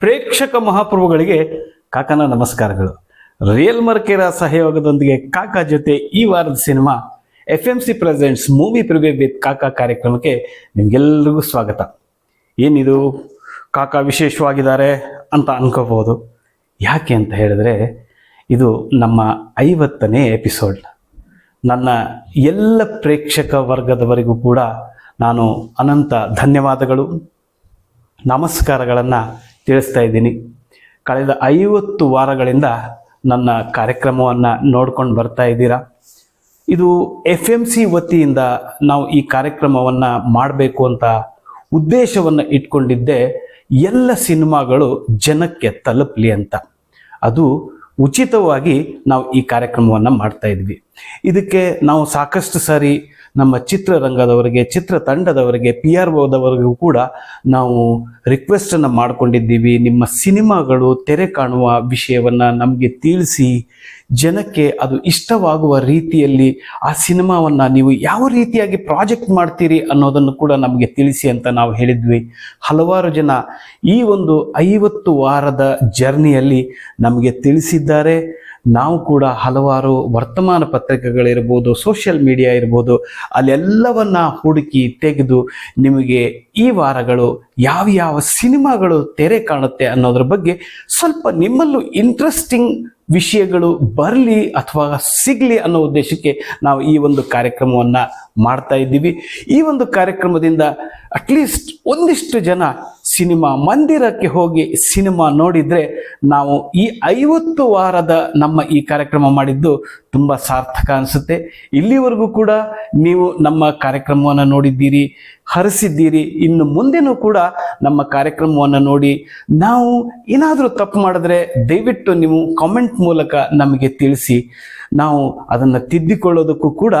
ಪ್ರೇಕ್ಷಕ ಮಹಾಪ್ರಭುಗಳಿಗೆ ಕಾಕನ ನಮಸ್ಕಾರಗಳು. ರಿಯಲ್ ಮರ್ಕೆರ ಸಹಯೋಗದೊಂದಿಗೆ ಕಾಕಾ ಜೊತೆ ಈ ವಾರದ cinema F M C presents movie preview with Kaka ಕಾರ್ಯಕ್ರಮಕ್ಕೆ ನಿಮಗೆಲ್ಲರಿಗೂ ಸ್ವಾಗತ. ಏನಿದು? ಕಾಕಾ ವಿಶೇಷವಾಗಿದ್ದಾರೆ ಅಂತ ಅನ್ಕೋಬಹುದು. ಯಾಕೆ ಅಂತ ಹೇಳಿದ್ರೆ, ಇದು ನಮ್ಮ ಐವತ್ತನೇ ಎಪಿಸೋಡ್. ನನ್ನ ಎಲ್ಲ ಪ್ರೇಕ್ಷಕ ವರ್ಗದವರಿಗೂ ಕೂಡ ನಾನು ಅನಂತ ಧನ್ಯವಾದಗಳು. ನಮಸ್ಕಾರಗಳನ್ನು ತಿಳಿಸ್ತಾ ಇದ್ದೀನಿ. ಕಳೆದ ಐವತ್ತು ವಾರಗಳಿಂದ ನನ್ನ ಕಾರ್ಯಕ್ರಮವನ್ನು ನೋಡ್ಕೊಂಡು ಬರ್ತಾ ಇದ್ದೀರಾ? ಇದು ಎಫ್ ಎಂ ಸಿ ವತಿಯಿಂದ ನಾವು ಈ ಕಾರ್ಯಕ್ರಮವನ್ನು ಮಾಡಬೇಕು ಅಂತ ಉದ್ದೇಶವನ್ನು ಇಟ್ಕೊಂಡಿದ್ದೆ. ಎಲ್ಲ ಸಿನಿಮಾಗಳು ಜನಕ್ಕೆ ತಲುಪಲಿ ಅಂತ. ಅದು ಉಚಿತವಾಗಿ ನಾವು ಈ ಕಾರ್ಯಕ್ರಮವನ್ನು ಮಾಡ್ತಾ ಇದ್ವಿ. ಇದಕ್ಕೆ ನಾವು ಸಾಕಷ್ಟು ಸಾರಿ ನಮ್ಮ ಚಿತ್ರರಂಗದವರಿಗೆ, ಚಿತ್ರತಂಡದವರಿಗೆ ಪಿ ಆರ್ ಓದವರಿಗೂ ಕೂಡ ನಾವು ರಿಕ್ವೆಸ್ಟನ್ನು ಮಾಡಿಕೊಂಡಿದ್ದೀವಿ. ನಿಮ್ಮ ಸಿನಿಮಾಗಳು ತೆರೆ ಕಾಣುವ ವಿಷಯವನ್ನು ನಮಗೆ ತಿಳಿಸಿ, ಜನಕ್ಕೆ ಅದು ಇಷ್ಟವಾಗುವ ರೀತಿಯಲ್ಲಿ ಆ ಸಿನಿಮಾವನ್ನು ನೀವು ಯಾವ ರೀತಿಯಾಗಿ ಪ್ರಾಜೆಕ್ಟ್ ಮಾಡ್ತೀರಿ ಅನ್ನೋದನ್ನು ಕೂಡ ನಮಗೆ ತಿಳಿಸಿ ಅಂತ ನಾವು ಹೇಳಿದ್ವಿ. ಹಲವಾರು ಜನ ಈ ಒಂದು ಐವತ್ತು ವಾರದ ಜರ್ನಿಯಲ್ಲಿ ನಮಗೆ ತಿಳಿಸಿದ್ದಾರೆ. ನಾವು ಕೂಡ ಹಲವಾರು ವರ್ತಮಾನ ಪತ್ರಿಕೆಗಳಿರ್ಬೋದು ಸೋಷಿಯಲ್ ಮೀಡಿಯಾ ಇರ್ಬೋದು, ಅಲ್ಲೆಲ್ಲವನ್ನ ಹುಡುಕಿ ತೆಗೆದು ನಿಮಗೆ ಈ ವಾರಗಳು ಯಾವ ಯಾವ ಸಿನಿಮಾಗಳು ತೆರೆ ಕಾಣುತ್ತೆ ಅನ್ನೋದ್ರ ಬಗ್ಗೆ ಸ್ವಲ್ಪ ನಿಮ್ಮಲ್ಲೂ ಇಂಟ್ರೆಸ್ಟಿಂಗ್ ವಿಷಯಗಳು ಬರಲಿ ಅಥವಾ ಸಿಗಲಿ ಅನ್ನೋ ಉದ್ದೇಶಕ್ಕೆ ನಾವು ಈ ಒಂದು ಕಾರ್ಯಕ್ರಮವನ್ನು ಮಾಡ್ತಾ ಇದ್ದೀವಿ. ಈ ಒಂದು ಕಾರ್ಯಕ್ರಮದಿಂದ ಅಟ್ಲೀಸ್ಟ್ ಒಂದಿಷ್ಟು ಜನ ಸಿನಿಮಾ ಮಂದಿರಕ್ಕೆ ಹೋಗಿ ಸಿನಿಮಾ ನೋಡಿದರೆ ನಾವು ಈ ಐವತ್ತು ವಾರದ ನಮ್ಮ ಈ ಕಾರ್ಯಕ್ರಮ ಮಾಡಿದ್ದು ತುಂಬ ಸಾರ್ಥಕ ಅನಿಸುತ್ತೆ. ಇಲ್ಲಿವರೆಗೂ ಕೂಡ ನೀವು ನಮ್ಮ ಕಾರ್ಯಕ್ರಮವನ್ನು ನೋಡಿದ್ದೀರಿ. ಹರಿಸಿದ್ದೀರಿ. ಇನ್ನು ಮುಂದೆನೂ ಕೂಡ ನಮ್ಮ ಕಾರ್ಯಕ್ರಮವನ್ನು ನೋಡಿ ನಾವು ಏನಾದರೂ ತಪ್ಪು ಮಾಡಿದ್ರೆ ದಯವಿಟ್ಟು ನೀವು ಕಾಮೆಂಟ್ ಮೂಲಕ ನಮಗೆ ತಿಳಿಸಿ. ನಾವು ಅದನ್ನು ತಿದ್ದಿಕೊಳ್ಳೋದಕ್ಕೂ ಕೂಡ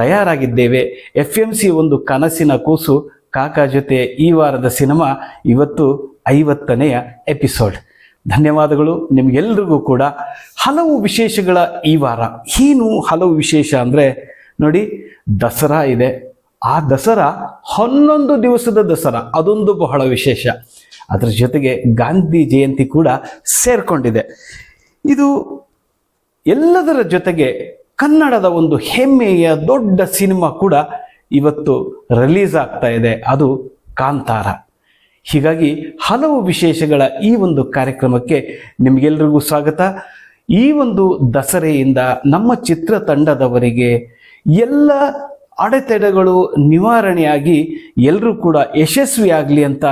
ತಯಾರಾಗಿದ್ದೇವೆ. ಎಫ್ ಎಂ ಸಿ ಒಂದು ಕನಸಿನ ಕೂಸು. ಕಾಕಾ ಜೊತೆ ಈ ವಾರದ ಸಿನಿಮಾ ಇವತ್ತು ಐವತ್ತನೆಯ ಎಪಿಸೋಡ್ ಧನ್ಯವಾದಗಳು ನಿಮಗೆಲ್ರಿಗೂ ಕೂಡ. ಹಲವು ವಿಶೇಷಗಳ ಈ ವಾರ. ಏನು ಹಲವು ವಿಶೇಷ ಅಂದರೆ ನೋಡಿ ದಸರಾ ಇದೆ. ಆ ದಸರಾ ಹನ್ನೊಂದು ದಿವಸದ ದಸರಾ, ಅದೊಂದು ಬಹಳ ವಿಶೇಷ. ಅದರ ಜೊತೆಗೆ ಗಾಂಧಿ ಜಯಂತಿ ಕೂಡ ಸೇರ್ಕೊಂಡಿದೆ. ಇದು ಎಲ್ಲದರ ಜೊತೆಗೆ ಕನ್ನಡದ ಒಂದು ಹೆಮ್ಮೆಯ ದೊಡ್ಡ ಸಿನಿಮಾ ಕೂಡ ಇವತ್ತು ರಿಲೀಸ್ ಆಗ್ತಾ ಇದೆ, ಅದು ಕಾಂತಾರ. ಹೀಗಾಗಿ ಹಲವು ವಿಶೇಷಗಳ ಈ ಒಂದು ಕಾರ್ಯಕ್ರಮಕ್ಕೆ ನಿಮಗೆಲ್ರಿಗೂ ಸ್ವಾಗತ. ಈ ಒಂದು ದಸರೆಯಿಂದ ನಮ್ಮ ಚಿತ್ರತಂಡದವರಿಗೆ ಎಲ್ಲ ಅಡೆತಡೆಗಳು ನಿವಾರಣೆಯಾಗಿ ಎಲ್ಲರೂ ಕೂಡ ಯಶಸ್ವಿಯಾಗಲಿ ಅಂತ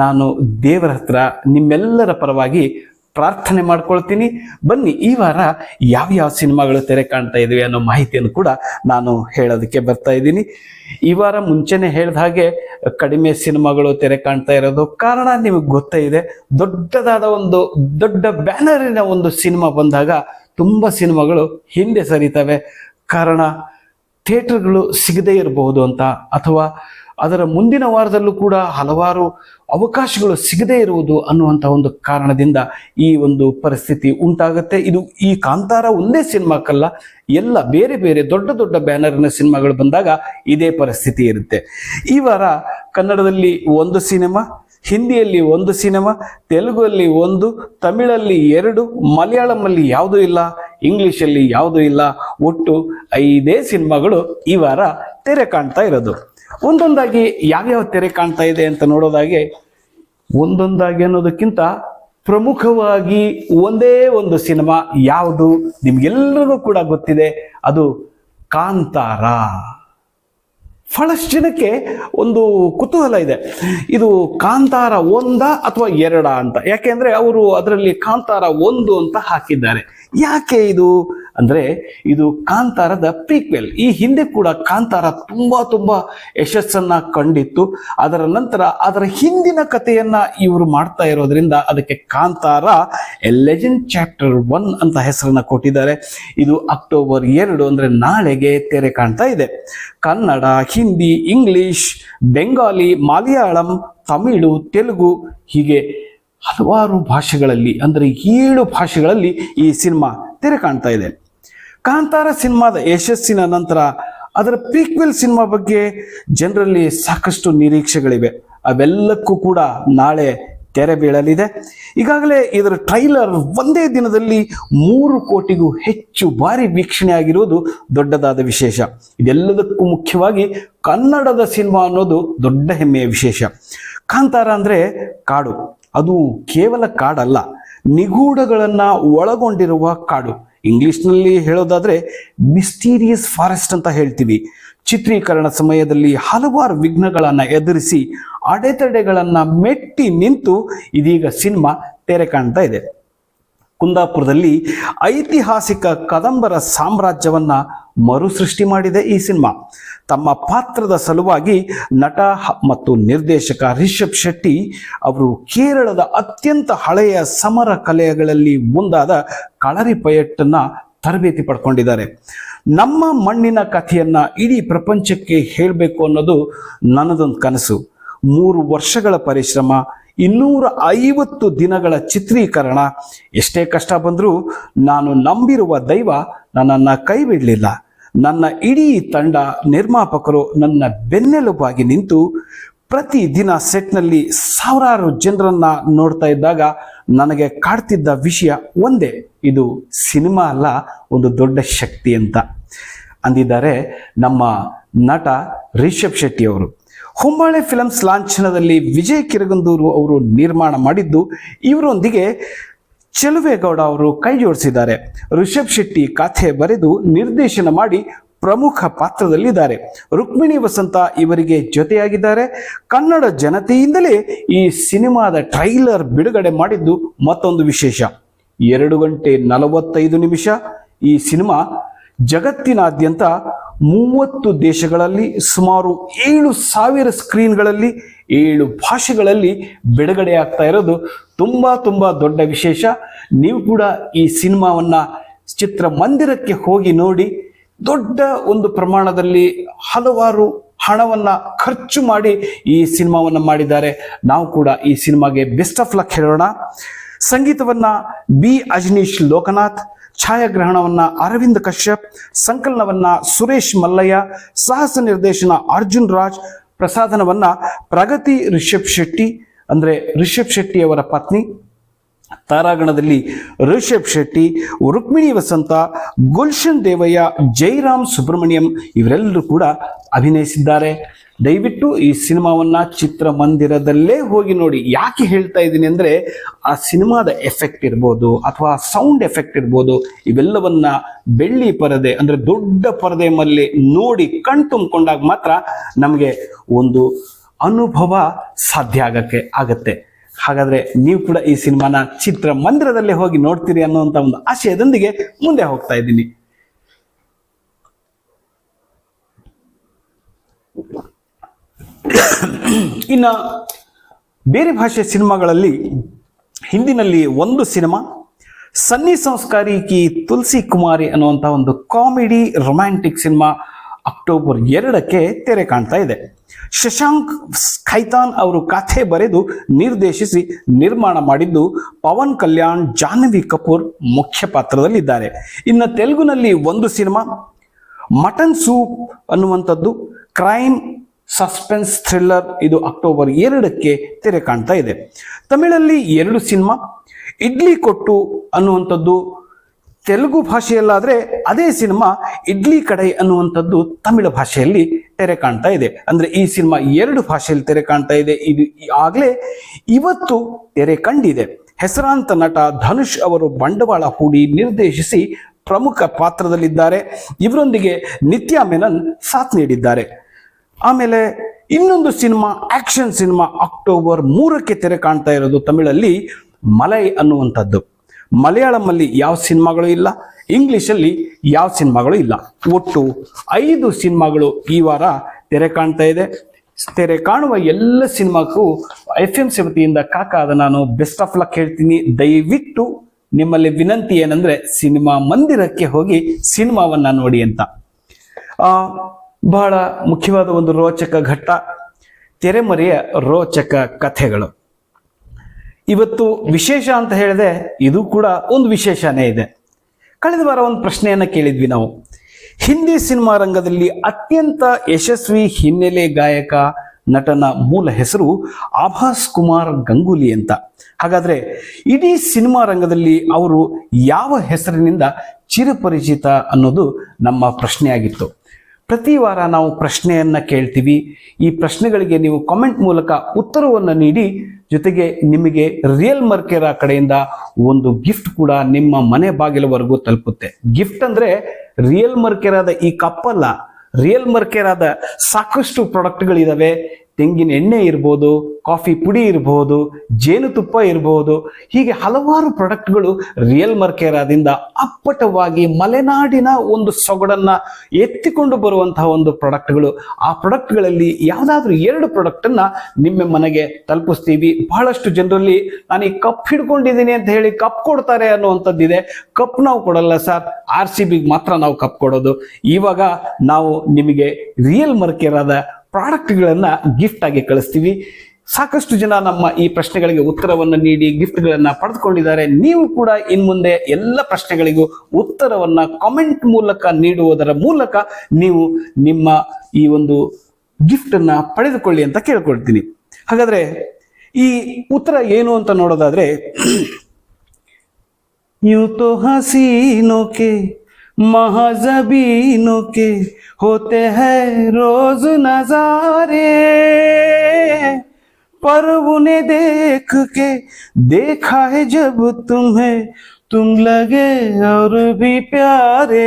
ನಾನು ದೇವರ ಹತ್ರ ನಿಮ್ಮೆಲ್ಲರ ಪರವಾಗಿ ಪ್ರಾರ್ಥನೆ ಮಾಡ್ಕೊಳ್ತೀನಿ. ಬನ್ನಿ, ಈ ವಾರ ಯಾವ್ಯಾವ ಸಿನಿಮಾಗಳು ತೆರೆ ಕಾಣ್ತಾ ಇದ್ವಿ ಅನ್ನೋ ಮಾಹಿತಿಯನ್ನು ಕೂಡ ನಾನು ಹೇಳೋದಕ್ಕೆ ಬರ್ತಾ ಇದ್ದೀನಿ. ಈ ವಾರ ಮುಂಚೆನೆ ಹೇಳಿದ ಹಾಗೆ ಕಡಿಮೆ ಸಿನಿಮಾಗಳು ತೆರೆ ಕಾಣ್ತಾ ಇರೋದು ಕಾರಣ ನಿಮಗೆ ಗೊತ್ತೇ ಇದೆ. ದೊಡ್ಡದಾದ ಒಂದು ದೊಡ್ಡ ಬ್ಯಾನರಿನ ಒಂದು ಸಿನಿಮಾ ಬಂದಾಗ ತುಂಬ ಸಿನಿಮಾಗಳು ಹಿಂದೆ ಸರಿತವೆ. ಕಾರಣ ಥಿಯೇಟರ್ಗಳು ಸಿಗದೇ ಇರಬಹುದು ಅಂತ ಅಥವಾ ಅದರ ಮುಂದಿನ ವಾರದಲ್ಲೂ ಕೂಡ ಹಲವಾರು ಅವಕಾಶಗಳು ಸಿಗದೇ ಇರುವುದು ಅನ್ನುವಂಥ ಒಂದು ಕಾರಣದಿಂದ ಈ ಒಂದು ಪರಿಸ್ಥಿತಿ ಉಂಟಾಗುತ್ತೆ. ಇದು ಈ ಕಾಂತಾರ ಒಂದೇ ಸಿನಿಮಾಕ್ಕಲ್ಲ ಎಲ್ಲ ಬೇರೆ ಬೇರೆ ದೊಡ್ಡ ದೊಡ್ಡ ಬ್ಯಾನರ್ನ ಸಿನಿಮಾಗಳು ಬಂದಾಗ ಇದೇ ಪರಿಸ್ಥಿತಿ ಇರುತ್ತೆ. ಈ ವಾರ ಕನ್ನಡದಲ್ಲಿ ಒಂದು ಸಿನಿಮಾ, ಹಿಂದಿಯಲ್ಲಿ ಒಂದು ಸಿನಿಮಾ, ತೆಲುಗಲ್ಲಿ ಒಂದು, ತಮಿಳಲ್ಲಿ ಎರಡು ಮಲಯಾಳಂ ಅಲ್ಲಿ ಯಾವುದೂ ಇಲ್ಲ. ಇಂಗ್ಲಿಷಲ್ಲಿ ಯಾವುದೂ ಇಲ್ಲ. ಒಟ್ಟು ಐದೇ ಸಿನಿಮಾಗಳು ಈ ವಾರ ತೆರೆ ಕಾಣ್ತಾ ಇರೋದು. ಒಂದೊಂದಾಗಿ ಯಾವ್ಯಾವ ತೆರೆ ಕಾಣ್ತಾ ಇದೆ ಅಂತ ನೋಡೋದಾಗೆ ಒಂದೊಂದಾಗಿ ಅನ್ನೋದಕ್ಕಿಂತ ಪ್ರಮುಖವಾಗಿ ಒಂದೇ ಒಂದು ಸಿನಿಮಾ ಯಾವುದು ನಿಮ್ಗೆಲ್ರಿಗೂ ಕೂಡ ಗೊತ್ತಿದೆ. ಅದು ಕಾಂತಾರ. ಬಹಳಷ್ಟು ಜನಕ್ಕೆ ಒಂದು ಕುತೂಹಲ ಇದೆ. ಇದು ಕಾಂತಾರ ಒಂದ ಅಥವಾ ಎರಡ ಅಂತ? ಯಾಕೆಂದ್ರೆ ಅವರು ಅದರಲ್ಲಿ ಕಾಂತಾರ ಒಂದು ಅಂತ ಹಾಕಿದ್ದಾರೆ. ಯಾಕೆ ಇದು? ಅಂದ್ರೆ ಇದು ಕಾಂತಾರದ ಪ್ರೀಕ್ವೆಲ್ ಈ ಹಿಂದೆ ಕೂಡ ಕಾಂತಾರ ತುಂಬಾ ತುಂಬಾ ಯಶಸ್ಸನ್ನ ಕಂಡಿತ್ತು. ಅದರ ನಂತರ, ಅದರ ಹಿಂದಿನ ಕಥೆಯನ್ನ ಇವರು ಮಾಡ್ತಾ ಇರೋದ್ರಿಂದ ಅದಕ್ಕೆ Kantara a legend chapter one ಅಂತ ಹೆಸರನ್ನ ಕೊಟ್ಟಿದ್ದಾರೆ. ಇದು ಅಕ್ಟೋಬರ್ ಎರಡು ಅಂದ್ರೆ ನಾಳೆಗೆ ತೆರೆ ಕಾಣ್ತಾ ಇದೆ. ಕನ್ನಡ, ಹಿಂದಿ, ಇಂಗ್ಲಿಷ್, ಬೆಂಗಾಲಿ, ಮಲಯಾಳಂ, ತಮಿಳು, ತೆಲುಗು ಹೀಗೆ ಹಲವಾರು ಭಾಷೆಗಳಲ್ಲಿ, ಅಂದರೆ ಏಳು ಭಾಷೆಗಳಲ್ಲಿ ಈ ಸಿನಿಮಾ ತೆರೆ ಕಾಣ್ತಾ ಇದೆ. ಕಾಂತಾರ ಸಿನಿಮಾದ ಯಶಸ್ಸಿನ ನಂತರ ಅದರ ಪ್ರೀಕ್ವೆಲ್ ಸಿನಿಮಾ ಬಗ್ಗೆ ಜನರಲ್ಲಿ ಸಾಕಷ್ಟು ನಿರೀಕ್ಷೆಗಳಿವೆ. ಅವೆಲ್ಲಕ್ಕೂ ಕೂಡ ನಾಳೆ ತೆರೆ ಬೀಳಲಿದೆ. ಈಗಾಗಲೇ ಇದರ ಟ್ರೈಲರ್ ಒಂದೇ ದಿನದಲ್ಲಿ ಮೂರು ಕೋಟಿಗೂ ಹೆಚ್ಚು ಬಾರಿ ವೀಕ್ಷಣೆ ಆಗಿರುವುದು ದೊಡ್ಡದಾದ ವಿಶೇಷ. ಇದೆಲ್ಲದಕ್ಕೂ ಮುಖ್ಯವಾಗಿ ಕನ್ನಡದ ಸಿನಿಮಾ ಅನ್ನೋದು ದೊಡ್ಡ ಹೆಮ್ಮೆಯ ವಿಶೇಷ. ಕಾಂತಾರ ಅಂದರೆ ಕಾಡು. ಅದು ಕೇವಲ ಕಾಡಲ್ಲ, ನಿಗೂಢಗಳನ್ನ ಒಳಗೊಂಡಿರುವ ಕಾಡು. ಇಂಗ್ಲಿಷ್ನಲ್ಲಿ ಹೇಳೋದಾದ್ರೆ ಮಿಸ್ಟೀರಿಯಸ್ ಫಾರೆಸ್ಟ್ ಅಂತ ಹೇಳ್ತೀವಿ. ಚಿತ್ರೀಕರಣ ಸಮಯದಲ್ಲಿ ಹಲವಾರು ವಿಘ್ನಗಳನ್ನು ಎದುರಿಸಿ ಅಡೆತಡೆಗಳನ್ನು ಮೆಟ್ಟಿ ನಿಂತು ಇದೀಗ ಸಿನಿಮಾ ತೆರೆ ಕಾಣ್ತಾ ಇದೆ. ಕುಂದಾಪುರದಲ್ಲಿ ಐತಿಹಾಸಿಕ ಕದಂಬರ ಸಾಮ್ರಾಜ್ಯವನ್ನ ಮರುಸೃಷ್ಟಿ ಮಾಡಿದೆ ಈ ಸಿನಿಮಾ. ತಮ್ಮ ಪಾತ್ರದ ಸಲುವಾಗಿ ನಟ ಮತ್ತು ನಿರ್ದೇಶಕ ರಿಷಬ್ ಶೆಟ್ಟಿ ಅವರು ಕೇರಳದ ಅತ್ಯಂತ ಹಳೆಯ ಸಮರ ಕಲೆಗಳಲ್ಲಿ ಒಂದಾದ ಕಳರಿ ಪಯಟ್ಟನ್ನ ತರಬೇತಿ ಪಡ್ಕೊಂಡಿದ್ದಾರೆ. ನಮ್ಮ ಮಣ್ಣಿನ ಕಥೆಯನ್ನ ಇಡೀ ಪ್ರಪಂಚಕ್ಕೆ ಹೇಳಬೇಕು ಅನ್ನೋದು ನನ್ನದೊಂದು ಕನಸು. ಮೂರು ವರ್ಷಗಳ ಪರಿಶ್ರಮ, ಇನ್ನೂರ ಐವತ್ತು ದಿನಗಳ ಚಿತ್ರೀಕರಣ, ಎಷ್ಟೇ ಕಷ್ಟ ಬಂದರೂ ನಾನು ನಂಬಿರುವ ದೈವ ನನ್ನನ್ನು ಕೈ ಬಿಡಲಿಲ್ಲ ನನ್ನ ಇಡೀ ತಂಡ ನಿರ್ಮಾಪಕರು ನನ್ನ ಬೆನ್ನೆಲುಬಾಗಿ ನಿಂತು ಪ್ರತಿ ದಿನ ಸೆಟ್ನಲ್ಲಿ ಸಾವಿರಾರು ಜನರನ್ನ ನೋಡ್ತಾ ಇದ್ದಾಗ ನನಗೆ ಕಾಡ್ತಿದ್ದ ವಿಷಯ ಒಂದೇ, ಇದು ಸಿನಿಮಾ ಅಲ್ಲ, ಒಂದು ದೊಡ್ಡ ಶಕ್ತಿ ಅಂತ. ಅಂದಿದ್ದಾರೆ ನಮ್ಮ ನಟ ರಿಷಬ್ ಶೆಟ್ಟಿ ಅವರು ಹೊಂಬಾಳೆ ಫಿಲಮ್ಸ್ ಲಾಂಛನದಲ್ಲಿ ವಿಜಯ್ ಕಿರಗಂದೂರು ಅವರು ನಿರ್ಮಾಣ ಮಾಡಿದ್ದು, ಇವರೊಂದಿಗೆ ಚೆಲುವೇಗೌಡ ಅವರು ಕೈ ಜೋಡಿಸಿದ್ದಾರೆ. ರಿಷಬ್ ಶೆಟ್ಟಿ ಕಥೆ ಬರೆದು ನಿರ್ದೇಶನ ಮಾಡಿ ಪ್ರಮುಖ ಪಾತ್ರದಲ್ಲಿದ್ದಾರೆ. ರುಕ್ಮಿಣಿ ವಸಂತ ಇವರಿಗೆ ಜೊತೆಯಾಗಿದ್ದಾರೆ. ಕನ್ನಡ ಜನತೆಯಿಂದಲೇ ಈ ಸಿನಿಮಾದ ಟ್ರೈಲರ್ ಬಿಡುಗಡೆ ಮಾಡಿದ್ದು ಮತ್ತೊಂದು ವಿಶೇಷ. ಎರಡು ಗಂಟೆ ನಲವತ್ತೈದು ನಿಮಿಷ ಈ ಸಿನಿಮಾ ಜಗತ್ತಿನಾದ್ಯಂತ ಮೂವತ್ತು ದೇಶಗಳಲ್ಲಿ ಸುಮಾರು ಏಳು ಸಾವಿರ ಸ್ಕ್ರೀನ್ಗಳಲ್ಲಿ ಏಳು ಭಾಷೆಗಳಲ್ಲಿ ಬಿಡುಗಡೆ ಆಗ್ತಾ ಇರೋದು ತುಂಬ ತುಂಬ ದೊಡ್ಡ ವಿಶೇಷ. ನೀವು ಕೂಡ ಈ ಸಿನಿಮಾವನ್ನ ಚಿತ್ರಮಂದಿರಕ್ಕೆ ಹೋಗಿ ನೋಡಿ ದೊಡ್ಡ ಒಂದು ಪ್ರಮಾಣದಲ್ಲಿ ಹಲವಾರು ಹಣವನ್ನು ಖರ್ಚು ಮಾಡಿ ಈ ಸಿನಿಮಾವನ್ನು ಮಾಡಿದ್ದಾರೆ. ನಾವು ಕೂಡ ಈ ಸಿನಿಮಾಗೆ ಬೆಸ್ಟ್ ಆಫ್ ಲಕ್ ಹೇಳೋಣ. ಸಂಗೀತವನ್ನು ಬಿ ಅಜನೀಶ್ ಲೋಕನಾಥ್ ಛಾಯಾಗ್ರಹಣವನ್ನ ಅರವಿಂದ್ ಕಶ್ಯಪ್, ಸಂಕಲನವನ್ನ ಸುರೇಶ್ ಮಲ್ಲಯ್ಯ, ಸಾಹಸ ನಿರ್ದೇಶನ ಅರ್ಜುನ್ ರಾಜ್ ಪ್ರಸಾದನವನ್ನ ಪ್ರಗತಿ ರಿಷಬ್ ಶೆಟ್ಟಿ, ಅಂದ್ರೆ ರಿಷಬ್ ಶೆಟ್ಟಿ ಅವರ ಪತ್ನಿ ತಾರಾಗಣದಲ್ಲಿ ಋಷಭ್ ಶೆಟ್ಟಿ, ರುಕ್ಮಿಣಿ ವಸಂತ, ಗುಲ್ಶನ್ ದೇವಯ್ಯ, ಜೈರಾಮ್ ಸುಬ್ರಹ್ಮಣ್ಯಂ ಇವರೆಲ್ಲರೂ ಕೂಡ ಅಭಿನಯಿಸಿದ್ದಾರೆ. ದಯವಿಟ್ಟು ಈ ಸಿನಿಮಾವನ್ನು ಚಿತ್ರಮಂದಿರದಲ್ಲೇ ಹೋಗಿ ನೋಡಿ. ಯಾಕೆ ಹೇಳ್ತಾ ಇದ್ದೀನಿ ಅಂದರೆ ಆ ಸಿನಿಮಾದ ಎಫೆಕ್ಟ್ ಇರ್ಬೋದು ಅಥವಾ ಸೌಂಡ್ ಎಫೆಕ್ಟ್ ಇರ್ಬೋದು, ಇವೆಲ್ಲವನ್ನ ಬೆಳ್ಳಿ ಪರದೆ ಅಂದರೆ ದೊಡ್ಡ ಪರದೆ ಮಲ್ಲಿ ನೋಡಿ ಕಣ್ ತುಂಬಿಕೊಂಡಾಗ ಮಾತ್ರ ನಮಗೆ ಒಂದು ಅನುಭವ ಸಾಧ್ಯ ಆಗಕ್ಕೆ ಆಗತ್ತೆ. ಹಾಗಾದ್ರೆ ನೀವು ಕೂಡ ಈ ಸಿನಿಮಾನ ಚಿತ್ರ ಮಂದಿರದಲ್ಲಿ ಹೋಗಿ ನೋಡ್ತೀರಿ ಅನ್ನುವಂತ ಒಂದು ಆಶಯದೊಂದಿಗೆ ಮುಂದೆ ಹೋಗ್ತಾ ಇದ್ದೀನಿ. ಇನ್ನ ಬೇರೆ ಭಾಷೆ ಸಿನಿಮಾಗಳಲ್ಲಿ ಹಿಂದಿನಲ್ಲಿ ಒಂದು ಸಿನಿಮಾ, ಸನ್ನಿ ಸಂಸ್ಕಾರಿ ಕಿ ತುಲ್ಸಿ ಕುಮಾರಿ ಅನ್ನುವಂತ ಒಂದು ಕಾಮಿಡಿ ರೊಮ್ಯಾಂಟಿಕ್ ಸಿನಿಮಾ ಅಕ್ಟೋಬರ್ ಎರಡಕ್ಕೆ ತೆರೆ ಕಾಣ್ತಾ ಇದೆ. ಶಶಾಂಕ್ ಖೈತಾನ್ ಅವರು ಕಥೆ ಬರೆದು ನಿರ್ದೇಶಿಸಿ ನಿರ್ಮಾಣ ಮಾಡಿದ್ದು ಪವನ್ ಕಲ್ಯಾಣ್, ಜಾಹ್ನವಿ ಕಪೂರ್ ಮುಖ್ಯ ಪಾತ್ರದಲ್ಲಿದ್ದಾರೆ. ಇನ್ನು ತೆಲುಗುನಲ್ಲಿ ಒಂದು ಸಿನಿಮಾ, ಮಟನ್ ಸೂಪ್ ಅನ್ನುವಂಥದ್ದು, ಕ್ರೈಮ್ ಸಸ್ಪೆನ್ಸ್ ಥ್ರಿಲ್ಲರ್ ಇದು ಅಕ್ಟೋಬರ್ ಎರಡಕ್ಕೆ ತೆರೆ ಕಾಣ್ತಾ ಇದೆ. ತಮಿಳಲ್ಲಿ ಎರಡು ಸಿನಿಮಾ, ಇಡ್ಲಿ ಕೊಟ್ಟು ಅನ್ನುವಂಥದ್ದು ತೆಲುಗು ಭಾಷೆಯಲ್ಲಾದರೆ ಅದೇ ಸಿನಿಮಾ ಇಡ್ಲಿ ಕಡೈ ಅನ್ನುವಂಥದ್ದು ತಮಿಳು ಭಾಷೆಯಲ್ಲಿ ತೆರೆ ಕಾಣ್ತಾ ಇದೆ. ಅಂದರೆ ಈ ಸಿನಿಮಾ ಎರಡು ಭಾಷೆಯಲ್ಲಿ ತೆರೆ ಕಾಣ್ತಾ ಇದೆ. ಇದು ಆಗಲೇ ಇವತ್ತು ತೆರೆ ಕಂಡಿದೆ. ಹೆಸರಾಂತ ನಟ ಧನುಷ್ ಅವರು ಬಂಡವಾಳ ಹೂಡಿ ನಿರ್ದೇಶಿಸಿ ಪ್ರಮುಖ ಪಾತ್ರದಲ್ಲಿದ್ದಾರೆ. ಇವರೊಂದಿಗೆ ನಿತ್ಯಾ ಮೆನನ್ ಸಾಥ್ ನೀಡಿದ್ದಾರೆ. ಆಮೇಲೆ ಇನ್ನೊಂದು ಸಿನಿಮಾ, ಆಕ್ಷನ್ ಸಿನಿಮಾ ಅಕ್ಟೋಬರ್ ಮೂರಕ್ಕೆ ತೆರೆ ಕಾಣ್ತಾ ಇರೋದು ತಮಿಳಲ್ಲಿ ಮಲೈ ಅನ್ನುವಂಥದ್ದು. ಮಲಯಾಳಮಲ್ಲಿ ಯಾವ ಸಿನಿಮಾಗಳು ಇಲ್ಲ ಇಂಗ್ಲಿಷಲ್ಲಿ ಯಾವ ಸಿನಿಮಾಗಳು ಇಲ್ಲ. ಒಟ್ಟು ಐದು ಸಿನಿಮಾಗಳು ಈ ವಾರ ತೆರೆ ಕಾಣ್ತಾ ಇದೆ. ತೆರೆ ಕಾಣುವ ಎಲ್ಲ ಸಿನಿಮಾಕ್ಕೂ ಎಫ್ ಎಂ ಸಿ ವತಿಯಿಂದ ಕಾಕಾದ ನಾನು ಬೆಸ್ಟ್ ಆಫ್ ಲಕ್ ಹೇಳ್ತೀನಿ. ದಯವಿಟ್ಟು ನಿಮ್ಮಲ್ಲಿ ವಿನಂತಿ ಏನಂದ್ರೆ ಸಿನಿಮಾ ಮಂದಿರಕ್ಕೆ ಹೋಗಿ ಸಿನಿಮಾವನ್ನ ನೋಡಿ ಅಂತ. ಆ, ಬಹಳ ಮುಖ್ಯವಾದ ಒಂದು ರೋಚಕ ಘಟ್ಟ ತೆರೆಮರೆಯ ರೋಚಕ ಕಥೆಗಳು. ಇವತ್ತು ವಿಶೇಷ ಅಂತ ಹೇಳಿದೆ ಇದು ಕೂಡ ಒಂದು ವಿಶೇಷನೇ ಇದೆ. ಕಳೆದ ವಾರ ಒಂದು ಪ್ರಶ್ನೆಯನ್ನು ಕೇಳಿದ್ವಿ ನಾವು. ಹಿಂದಿ ಸಿನಿಮಾ ರಂಗದಲ್ಲಿ ಅತ್ಯಂತ ಯಶಸ್ವಿ ಹಿನ್ನೆಲೆ ಗಾಯಕ, ನಟನ ಮೂಲ ಹೆಸರು ಆಭಾಸ್ ಕುಮಾರ್ ಗಂಗೂಲಿ ಅಂತ. ಹಾಗಾದ್ರೆ ಇಡೀ ಸಿನಿಮಾ ರಂಗದಲ್ಲಿ ಅವರು ಯಾವ ಹೆಸರಿನಿಂದ ಚಿರಪರಿಚಿತ ಅನ್ನೋದು ನಮ್ಮ ಪ್ರಶ್ನೆಯಾಗಿತ್ತು. ಪ್ರತಿ ವಾರ ನಾವು ಪ್ರಶ್ನೆಯನ್ನು ಕೇಳ್ತೀವಿ. ಈ ಪ್ರಶ್ನೆಗಳಿಗೆ ನೀವು ಕಾಮೆಂಟ್ ಮೂಲಕ ಉತ್ತರವನ್ನು ನೀಡಿ. ಜೊತೆಗೆ ನಿಮಗೆ ರಿಯಲ್ ಮರ್ಕೆರ ಕಡೆಯಿಂದ ಒಂದು ಗಿಫ್ಟ್ ಕೂಡ ನಿಮ್ಮ ಮನೆ ಬಾಗಿಲವರೆಗೂ ತಲುಪುತ್ತೆ. ಗಿಫ್ಟ್ ಅಂದರೆ ರಿಯಲ್ ಮರ್ಕೆರಾದ ಈ ಕಪ್ಪಲ್ಲ. ರಿಯಲ್ ಮರ್ಕೆರಾದ ಸಾಕಷ್ಟು ಪ್ರಾಡಕ್ಟ್ಗಳಿದಾವೆ ತೆಂಗಿನ ಎಣ್ಣೆ ಇರ್ಬೋದು, ಕಾಫಿ ಪುಡಿ ಇರಬಹುದು ಜೇನುತುಪ್ಪ ಇರಬಹುದು ಹೀಗೆ ಹಲವಾರು ಪ್ರಾಡಕ್ಟ್ಗಳು ರಿಯಲ್ ಮರ್ಕೇರಾದಿಂದ ಅಪ್ಪಟವಾಗಿ ಮಲೆನಾಡಿನ ಒಂದು ಸೊಗಡನ್ನು ಎತ್ತಿಕೊಂಡು ಬರುವಂತಹ ಒಂದು ಪ್ರಾಡಕ್ಟ್ಗಳು ಆ ಪ್ರಾಡಕ್ಟ್ಗಳಲ್ಲಿ ಯಾವುದಾದ್ರೂ ಎರಡು ಪ್ರಾಡಕ್ಟನ್ನು ನಿಮ್ಮ ಮನೆಗೆ ತಲುಪಿಸ್ತೀವಿ. ಬಹಳಷ್ಟು ಜನರಲ್ಲಿ ನಾನು ಈ ಕಪ್ ಹಿಡ್ಕೊಂಡಿದ್ದೀನಿ ಅಂತ ಹೇಳಿ ಕಪ್ ಕೊಡ್ತಾರೆ ಅನ್ನುವಂಥದ್ದಿದೆ. ಕಪ್ ನಾವು ಕೊಡಲ್ಲ ಸರ್ ಆರ್ ಸಿ ಬಿಗೆ ಮಾತ್ರ ನಾವು ಕಪ್ ಕೊಡೋದು. ಇವಾಗ ನಾವು ನಿಮಗೆ ರಿಯಲ್ ಮರ್ಕೆರಾದ ಪ್ರಾಡಕ್ಟ್ಗಳನ್ನು ಗಿಫ್ಟ್ ಆಗಿ ಕಳಿಸ್ತೀವಿ. ಸಾಕಷ್ಟು ಜನ ನಮ್ಮ ಈ ಪ್ರಶ್ನೆಗಳಿಗೆ ಉತ್ತರವನ್ನು ನೀಡಿ ಗಿಫ್ಟ್ಗಳನ್ನು ಪಡೆದುಕೊಂಡಿದ್ದಾರೆ. ನೀವು ಕೂಡ ಇನ್ಮುಂದೆ ಎಲ್ಲ ಪ್ರಶ್ನೆಗಳಿಗೂ ಉತ್ತರವನ್ನು ಕಾಮೆಂಟ್ ಮೂಲಕ ನೀಡುವುದರ ಮೂಲಕ ನೀವು ನಿಮ್ಮ ಈ ಒಂದು ಗಿಫ್ಟನ್ನು ಪಡೆದುಕೊಳ್ಳಿ ಅಂತ ಕೇಳ್ಕೊಳ್ತೀನಿ. ಹಾಗಾದರೆ ಈ ಉತ್ತರ ಏನು ಅಂತ ನೋಡೋದಾದರೆ ಯು ತೋ ಹಸೀನೋಕೆ महजबीनों के होते हैं रोज नजारे। पर उन्हें देख के देखा है जब तुम्हें, तुम लगे और भी प्यारे।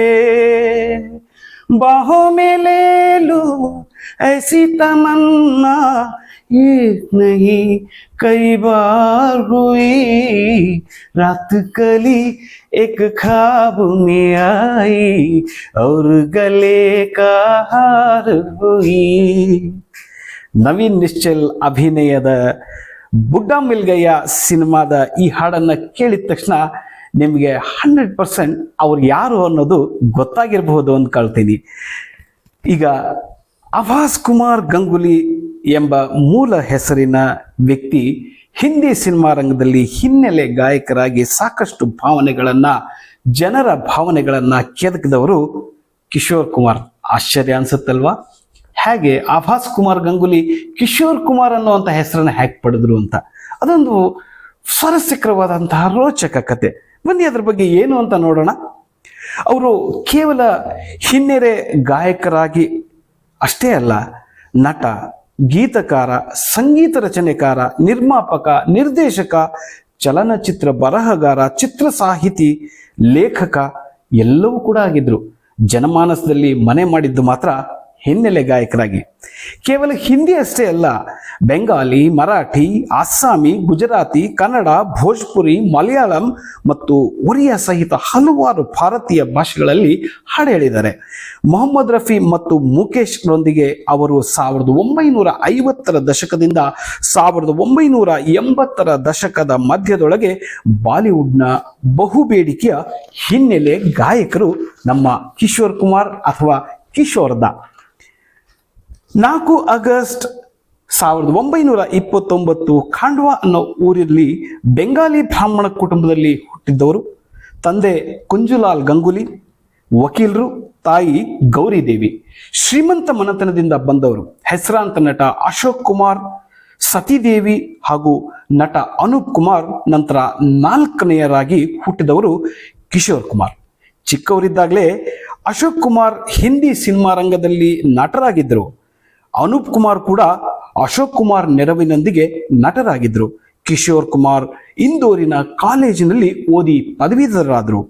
बाहों में ले लो ऐसी तमन्ना एक नहीं कई बार हुई रात कली एक ख्वाब में आई और गले का हार हुई ನವೀನ್ ನಿಶ್ಚಲ್ ಅಭಿನಯದ ಬುಡ್ಡ ಮಿಲ್ಗಯ್ಯ ಸಿನಿಮಾದ ಈ ಹಾಡನ್ನ ಕೇಳಿದ ತಕ್ಷಣ ನಿಮಗೆ ಹಂಡ್ರೆಡ್ ಪರ್ಸೆಂಟ್ ಅವ್ರು ಯಾರು ಅನ್ನೋದು ಗೊತ್ತಾಗಿರಬಹುದು ಅಂದ್ಕೊಳ್ತೀನಿ ಈಗ ಅಭಾಸ್ ಕುಮಾರ್ ಗಂಗುಲಿ ಎಂಬ ಮೂಲ ಹೆಸರಿನ ವ್ಯಕ್ತಿ ಹಿಂದಿ ಸಿನಿಮಾ ರಂಗದಲ್ಲಿ ಹಿನ್ನೆಲೆ ಗಾಯಕರಾಗಿ ಸಾಕಷ್ಟು ಭಾವನೆಗಳನ್ನು, ಜನರ ಭಾವನೆಗಳನ್ನು ಕೆದಕಿದವರು ಕಿಶೋರ್ ಕುಮಾರ್. ಆಶ್ಚರ್ಯ ಅನ್ಸುತ್ತಲ್ವಾ? ಹೇಗೆ ಆಭಾಸ್ ಕುಮಾರ್ ಗಂಗೂಲಿ ಕಿಶೋರ್ ಕುಮಾರ್ ಅನ್ನುವಂಥ ಹೆಸರನ್ನು ಹ್ಯಾಕ್ ಪಡೆದ್ರು ಅಂತ. ಅದೊಂದು ಸ್ವರಸ್ಯಕರವಾದಂತಹ ರೋಚಕ ಕತೆ. ಬನ್ನಿ ಅದ್ರ ಬಗ್ಗೆ ಏನು ಅಂತ ನೋಡೋಣ. ಅವರು ಕೇವಲ ಹಿನ್ನೆರೆ ಗಾಯಕರಾಗಿ ಅಷ್ಟೇ ಅಲ್ಲ, ನಟ ಗೀತಕಾರ, ಸಂಗೀತ ರಚನೆಕಾರ, ನಿರ್ಮಾಪಕ, ನಿರ್ದೇಶಕ, ಚಲನಚಿತ್ರ ಬರಹಗಾರ, ಚಿತ್ರ ಸಾಹಿತಿ, ಲೇಖಕ ಎಲ್ಲವೂ ಕೂಡ ಆಗಿದ್ರು. ಜನಮಾನಸದಲ್ಲಿ ಮನೆ ಮಾಡಿದ್ದು ಮಾತ್ರ ಹಿನ್ನೆಲೆ ಗಾಯಕರಾಗಿ. ಕೇವಲ ಹಿಂದಿ ಅಷ್ಟೇ ಅಲ್ಲ, ಬೆಂಗಾಲಿ, ಮರಾಠಿ, ಅಸ್ಸಾಮಿ, ಗುಜರಾತಿ, ಕನ್ನಡ, ಭೋಜ್ಪುರಿ, ಮಲಯಾಳಂ ಮತ್ತು ಒರಿಯಾ ಸಹಿತ ಹಲವಾರು ಭಾರತೀಯ ಭಾಷೆಗಳಲ್ಲಿ ಹಾಡು ಹೇಳಿದ್ದಾರೆ ಮೊಹಮ್ಮದ್ ರಫಿ ಮತ್ತು ಮುಖೇಶ್ರೊಂದಿಗೆ ಅವರು ಸಾವಿರದ ಒಂಬೈನೂರ ಐವತ್ತರ ದಶಕದಿಂದ ಸಾವಿರದ ಒಂಬೈನೂರ ಎಂಬತ್ತರ ದಶಕದ ಮಧ್ಯದೊಳಗೆ ಬಾಲಿವುಡ್ನ ಬಹುಬೇಡಿಕೆಯ ಹಿನ್ನೆಲೆ ಗಾಯಕರು ನಮ್ಮ ಕಿಶೋರ್ ಕುಮಾರ್ ಅಥವಾ ಕಿಶೋರ್ದ. ನಾಲ್ಕು ಆಗಸ್ಟ್ ಸಾವಿರದ ಒಂಬೈನೂರ ಇಪ್ಪತ್ತೊಂಬತ್ತು ಖಾಂಡ್ವಾ ಅನ್ನೋ ಊರಲ್ಲಿ ಬೆಂಗಾಲಿ ಬ್ರಾಹ್ಮಣ ಕುಟುಂಬದಲ್ಲಿ ಹುಟ್ಟಿದ್ದವರು ತಂದೆ ಕುಂಜುಲಾಲ್ ಗಂಗುಲಿ, ವಕೀಲರು ತಾಯಿ ಗೌರಿದೇವಿ. ಶ್ರೀಮಂತ ಮನೆತನದಿಂದ ಬಂದವರು ಹೆಸರಾಂತ ನಟ ಅಶೋಕ್ ಕುಮಾರ್, ಸತೀದೇವಿ ಹಾಗೂ ನಟ ಅನೂಪ್ ಕುಮಾರ್, ನಂತರ ನಾಲ್ಕನೆಯರಾಗಿ ಹುಟ್ಟಿದವರು ಕಿಶೋರ್ ಕುಮಾರ್. ಚಿಕ್ಕವರಿದ್ದಾಗಲೇ ಅಶೋಕ್ ಕುಮಾರ್ ಹಿಂದಿ ಸಿನಿಮಾ ರಂಗದಲ್ಲಿ ನಟರಾಗಿದ್ದರು. ಅನೂಪ್ ಕುಮಾರ್ ಕೂಡ ಅಶೋಕ್ ಕುಮಾರ್ ನೆರವಿನೊಂದಿಗೆ ನಟರಾಗಿದ್ದರು. ಕಿಶೋರ್ ಕುಮಾರ್ ಇಂದೋರಿನ ಕಾಲೇಜಿನಲ್ಲಿ ಓದಿ ಪದವೀಧರರಾದರು.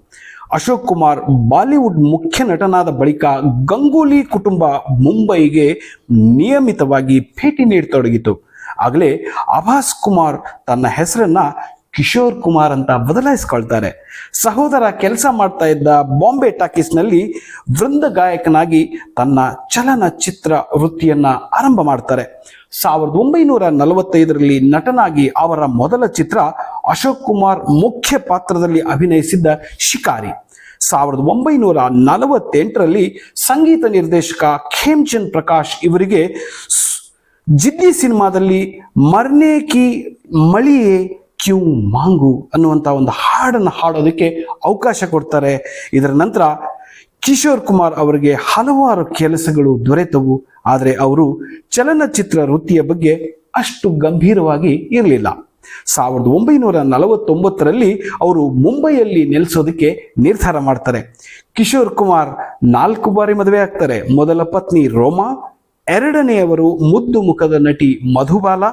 ಅಶೋಕ್ ಕುಮಾರ್ ಬಾಲಿವುಡ್ ಮುಖ್ಯ ನಟನಾದ ಬಳಿಕ ಗಂಗೂಲಿ ಕುಟುಂಬ ಮುಂಬೈಗೆ ನಿಯಮಿತವಾಗಿ ಭೇಟಿ ನೀಡತೊಡಗಿತು. ಆಗಲೇ ಅಭಾಸ್ ಕುಮಾರ್ ತನ್ನ ಹೆಸರನ್ನ ಕಿಶೋರ್ ಕುಮಾರ್ ಅಂತ ಬದಲಾಯಿಸ್ಕೊಳ್ತಾರೆ. ಸಹೋದರ ಕೆಲಸ ಮಾಡ್ತಾ ಇದ್ದ ಬಾಂಬೆ ಟಾಕೀಸ್ನಲ್ಲಿ ವೃಂದ ಗಾಯಕನಾಗಿ ತನ್ನ ಚಲನಚಿತ್ರ ವೃತ್ತಿಯನ್ನ ಆರಂಭ ಮಾಡ್ತಾರೆ. ಸಾವಿರದ ಒಂಬೈನೂರ ನಲವತ್ತೈದರಲ್ಲಿ ನಟನಾಗಿ ಅವರ ಮೊದಲ ಚಿತ್ರ ಅಶೋಕ್ ಕುಮಾರ್ ಮುಖ್ಯ ಪಾತ್ರದಲ್ಲಿ ಅಭಿನಯಿಸಿದ್ದ ಶಿಕಾರಿ. ಸಾವಿರದ ಒಂಬೈನೂರ ನಲವತ್ತೆಂಟರಲ್ಲಿ ಸಂಗೀತ ನಿರ್ದೇಶಕ ಖೇಮ್ಚಂದ್ ಪ್ರಕಾಶ್ ಇವರಿಗೆ ಜಿದ್ದಿ ಸಿನಿಮಾದಲ್ಲಿ ಮರ್ನೇಕಿ ಮಳಿಯೇ ಕ್ಯೂ ಮಾಂಗು ಅನ್ನುವಂಥ ಒಂದು ಹಾಡನ್ನು ಹಾಡೋದಕ್ಕೆ ಅವಕಾಶ ಕೊಡ್ತಾರೆ. ಇದರ ನಂತರ ಕಿಶೋರ್ ಕುಮಾರ್ ಅವರಿಗೆ ಹಲವಾರು ಕೆಲಸಗಳು ದೊರೆತವು. ಆದರೆ ಅವರು ಚಲನಚಿತ್ರ ವೃತ್ತಿಯ ಬಗ್ಗೆ ಅಷ್ಟು ಗಂಭೀರವಾಗಿ ಇರಲಿಲ್ಲ. ಸಾವಿರದ ಒಂಬೈನೂರ ನಲವತ್ತೊಂಬತ್ತರಲ್ಲಿ ಅವರು ಮುಂಬೈಯಲ್ಲಿ ನೆಲೆಸೋದಕ್ಕೆ ನಿರ್ಧಾರ ಮಾಡ್ತಾರೆ. ಕಿಶೋರ್ ಕುಮಾರ್ ನಾಲ್ಕು ಬಾರಿ ಮದುವೆ ಆಗ್ತಾರೆ ಮೊದಲ ಪತ್ನಿ ರೋಮಾ ಎರಡನೆಯವರು ಮುದ್ದು ಮುಖದ ನಟಿ ಮಧುಬಾಲ,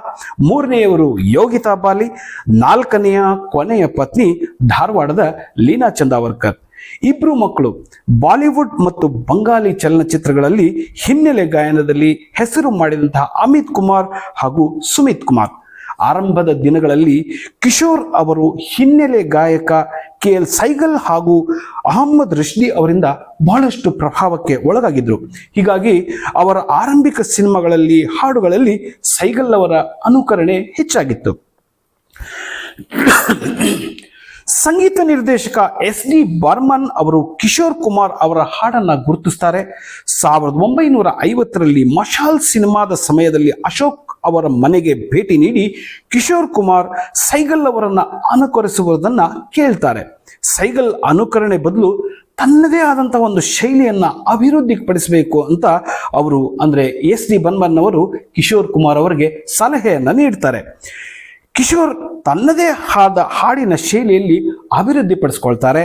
ಮೂರನೆಯವರು ಯೋಗಿತಾ ಬಾಲಿ, ನಾಲ್ಕನೆಯ ಕೊನೆಯ ಪತ್ನಿ ಧಾರವಾಡದ ಲೀನಾ ಚಂದಾವರ್ಕರ್. ಇಬ್ರು ಮಕ್ಕಳು ಬಾಲಿವುಡ್ ಮತ್ತು ಬಂಗಾಲಿ ಚಲನಚಿತ್ರಗಳಲ್ಲಿ ಹಿನ್ನೆಲೆ ಗಾಯನದಲ್ಲಿ ಹೆಸರು ಮಾಡಿದಂತಹ ಅಮಿತ್ ಕುಮಾರ್ ಹಾಗೂ ಸುಮಿತ್ ಕುಮಾರ್. ಆರಂಭದ ದಿನಗಳಲ್ಲಿ ಕಿಶೋರ್ ಅವರು ಹಿನ್ನೆಲೆ ಗಾಯಕ ಕೆ ಎಲ್ ಸೈಗಲ್ ಹಾಗೂ ಅಹಮ್ಮದ್ ರಶ್ದಿ ಅವರಿಂದ ಬಹಳಷ್ಟು ಪ್ರಭಾವಕ್ಕೆ ಒಳಗಾಗಿದ್ರು. ಹೀಗಾಗಿ ಅವರ ಆರಂಭಿಕ ಸಿನಿಮಾಗಳಲ್ಲಿ, ಹಾಡುಗಳಲ್ಲಿ ಸೈಗಲ್ ಅವರ ಅನುಕರಣೆ ಹೆಚ್ಚಾಗಿತ್ತು. ಸಂಗೀತ ನಿರ್ದೇಶಕ ಎಸ್ ಡಿ ಬರ್ಮನ್ ಅವರು ಕಿಶೋರ್ ಕುಮಾರ್ ಅವರ ಹಾಡನ್ನ ಗುರುತಿಸ್ತಾರೆ. ಸಾವಿರದ ಒಂಬೈನೂರ ಐವತ್ತರಲ್ಲಿ ಮಶಾಲ್ ಸಿನಿಮಾದ ಸಮಯದಲ್ಲಿ ಅಶೋಕ್ ಅವರ ಮನೆಗೆ ಭೇಟಿ ನೀಡಿ ಕಿಶೋರ್ ಕುಮಾರ್ ಸೈಗಲ್ ಅವರನ್ನ ಅನುಕರಿಸುವುದನ್ನ ಕೇಳ್ತಾರೆ. ಸೈಗಲ್ ಅನುಕರಣೆ ಬದಲು ತನ್ನದೇ ಆದಂಥ ಒಂದು ಶೈಲಿಯನ್ನ ಅಭಿವೃದ್ಧಿಪಡಿಸಬೇಕು ಅಂತ ಅವರು, ಅಂದ್ರೆ ಎಸ್ ಡಿ ಬನ್ಮನ್ ಅವರು ಕಿಶೋರ್ ಕುಮಾರ್ ಅವರಿಗೆ ಸಲಹೆಯನ್ನು ನೀಡ್ತಾರೆ. ಕಿಶೋರ್ ತನ್ನದೇ ಆದ ಹಾಡಿನ ಶೈಲಿಯಲ್ಲಿ ಅಭಿವೃದ್ಧಿಪಡಿಸ್ಕೊಳ್ತಾರೆ.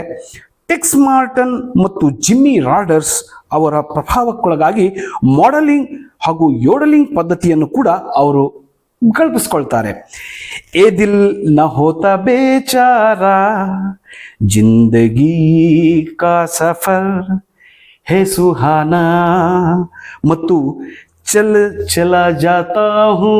ಟೆಕ್ಸ್ ಮಾರ್ಟನ್ ಮತ್ತು ಜಿಮ್ಮಿ ರಾಡರ್ಸ್ ಅವರ ಪ್ರಭಾವಕ್ಕೊಳಗಾಗಿ ಮಾಡೆಲಿಂಗ್ ಹಾಗೂ ಯೋಡಲಿಂಗ್ ಪದ್ಧತಿಯನ್ನು ಕೂಡ ಅವರು ಕಲ್ಪಿಸ್ಕೊಳ್ತಾರೆ. ಏ ದಿಲ್ನ ಹೋತ ಬೇಚಾರ, ಜಿಂದಗಿ ಕಾ ಸಫರ್, ಹೇ ಸುಹಾನ, ಮತ್ತು ಚಲ್ ಚಲ ಜಾತಾ ಹೂ.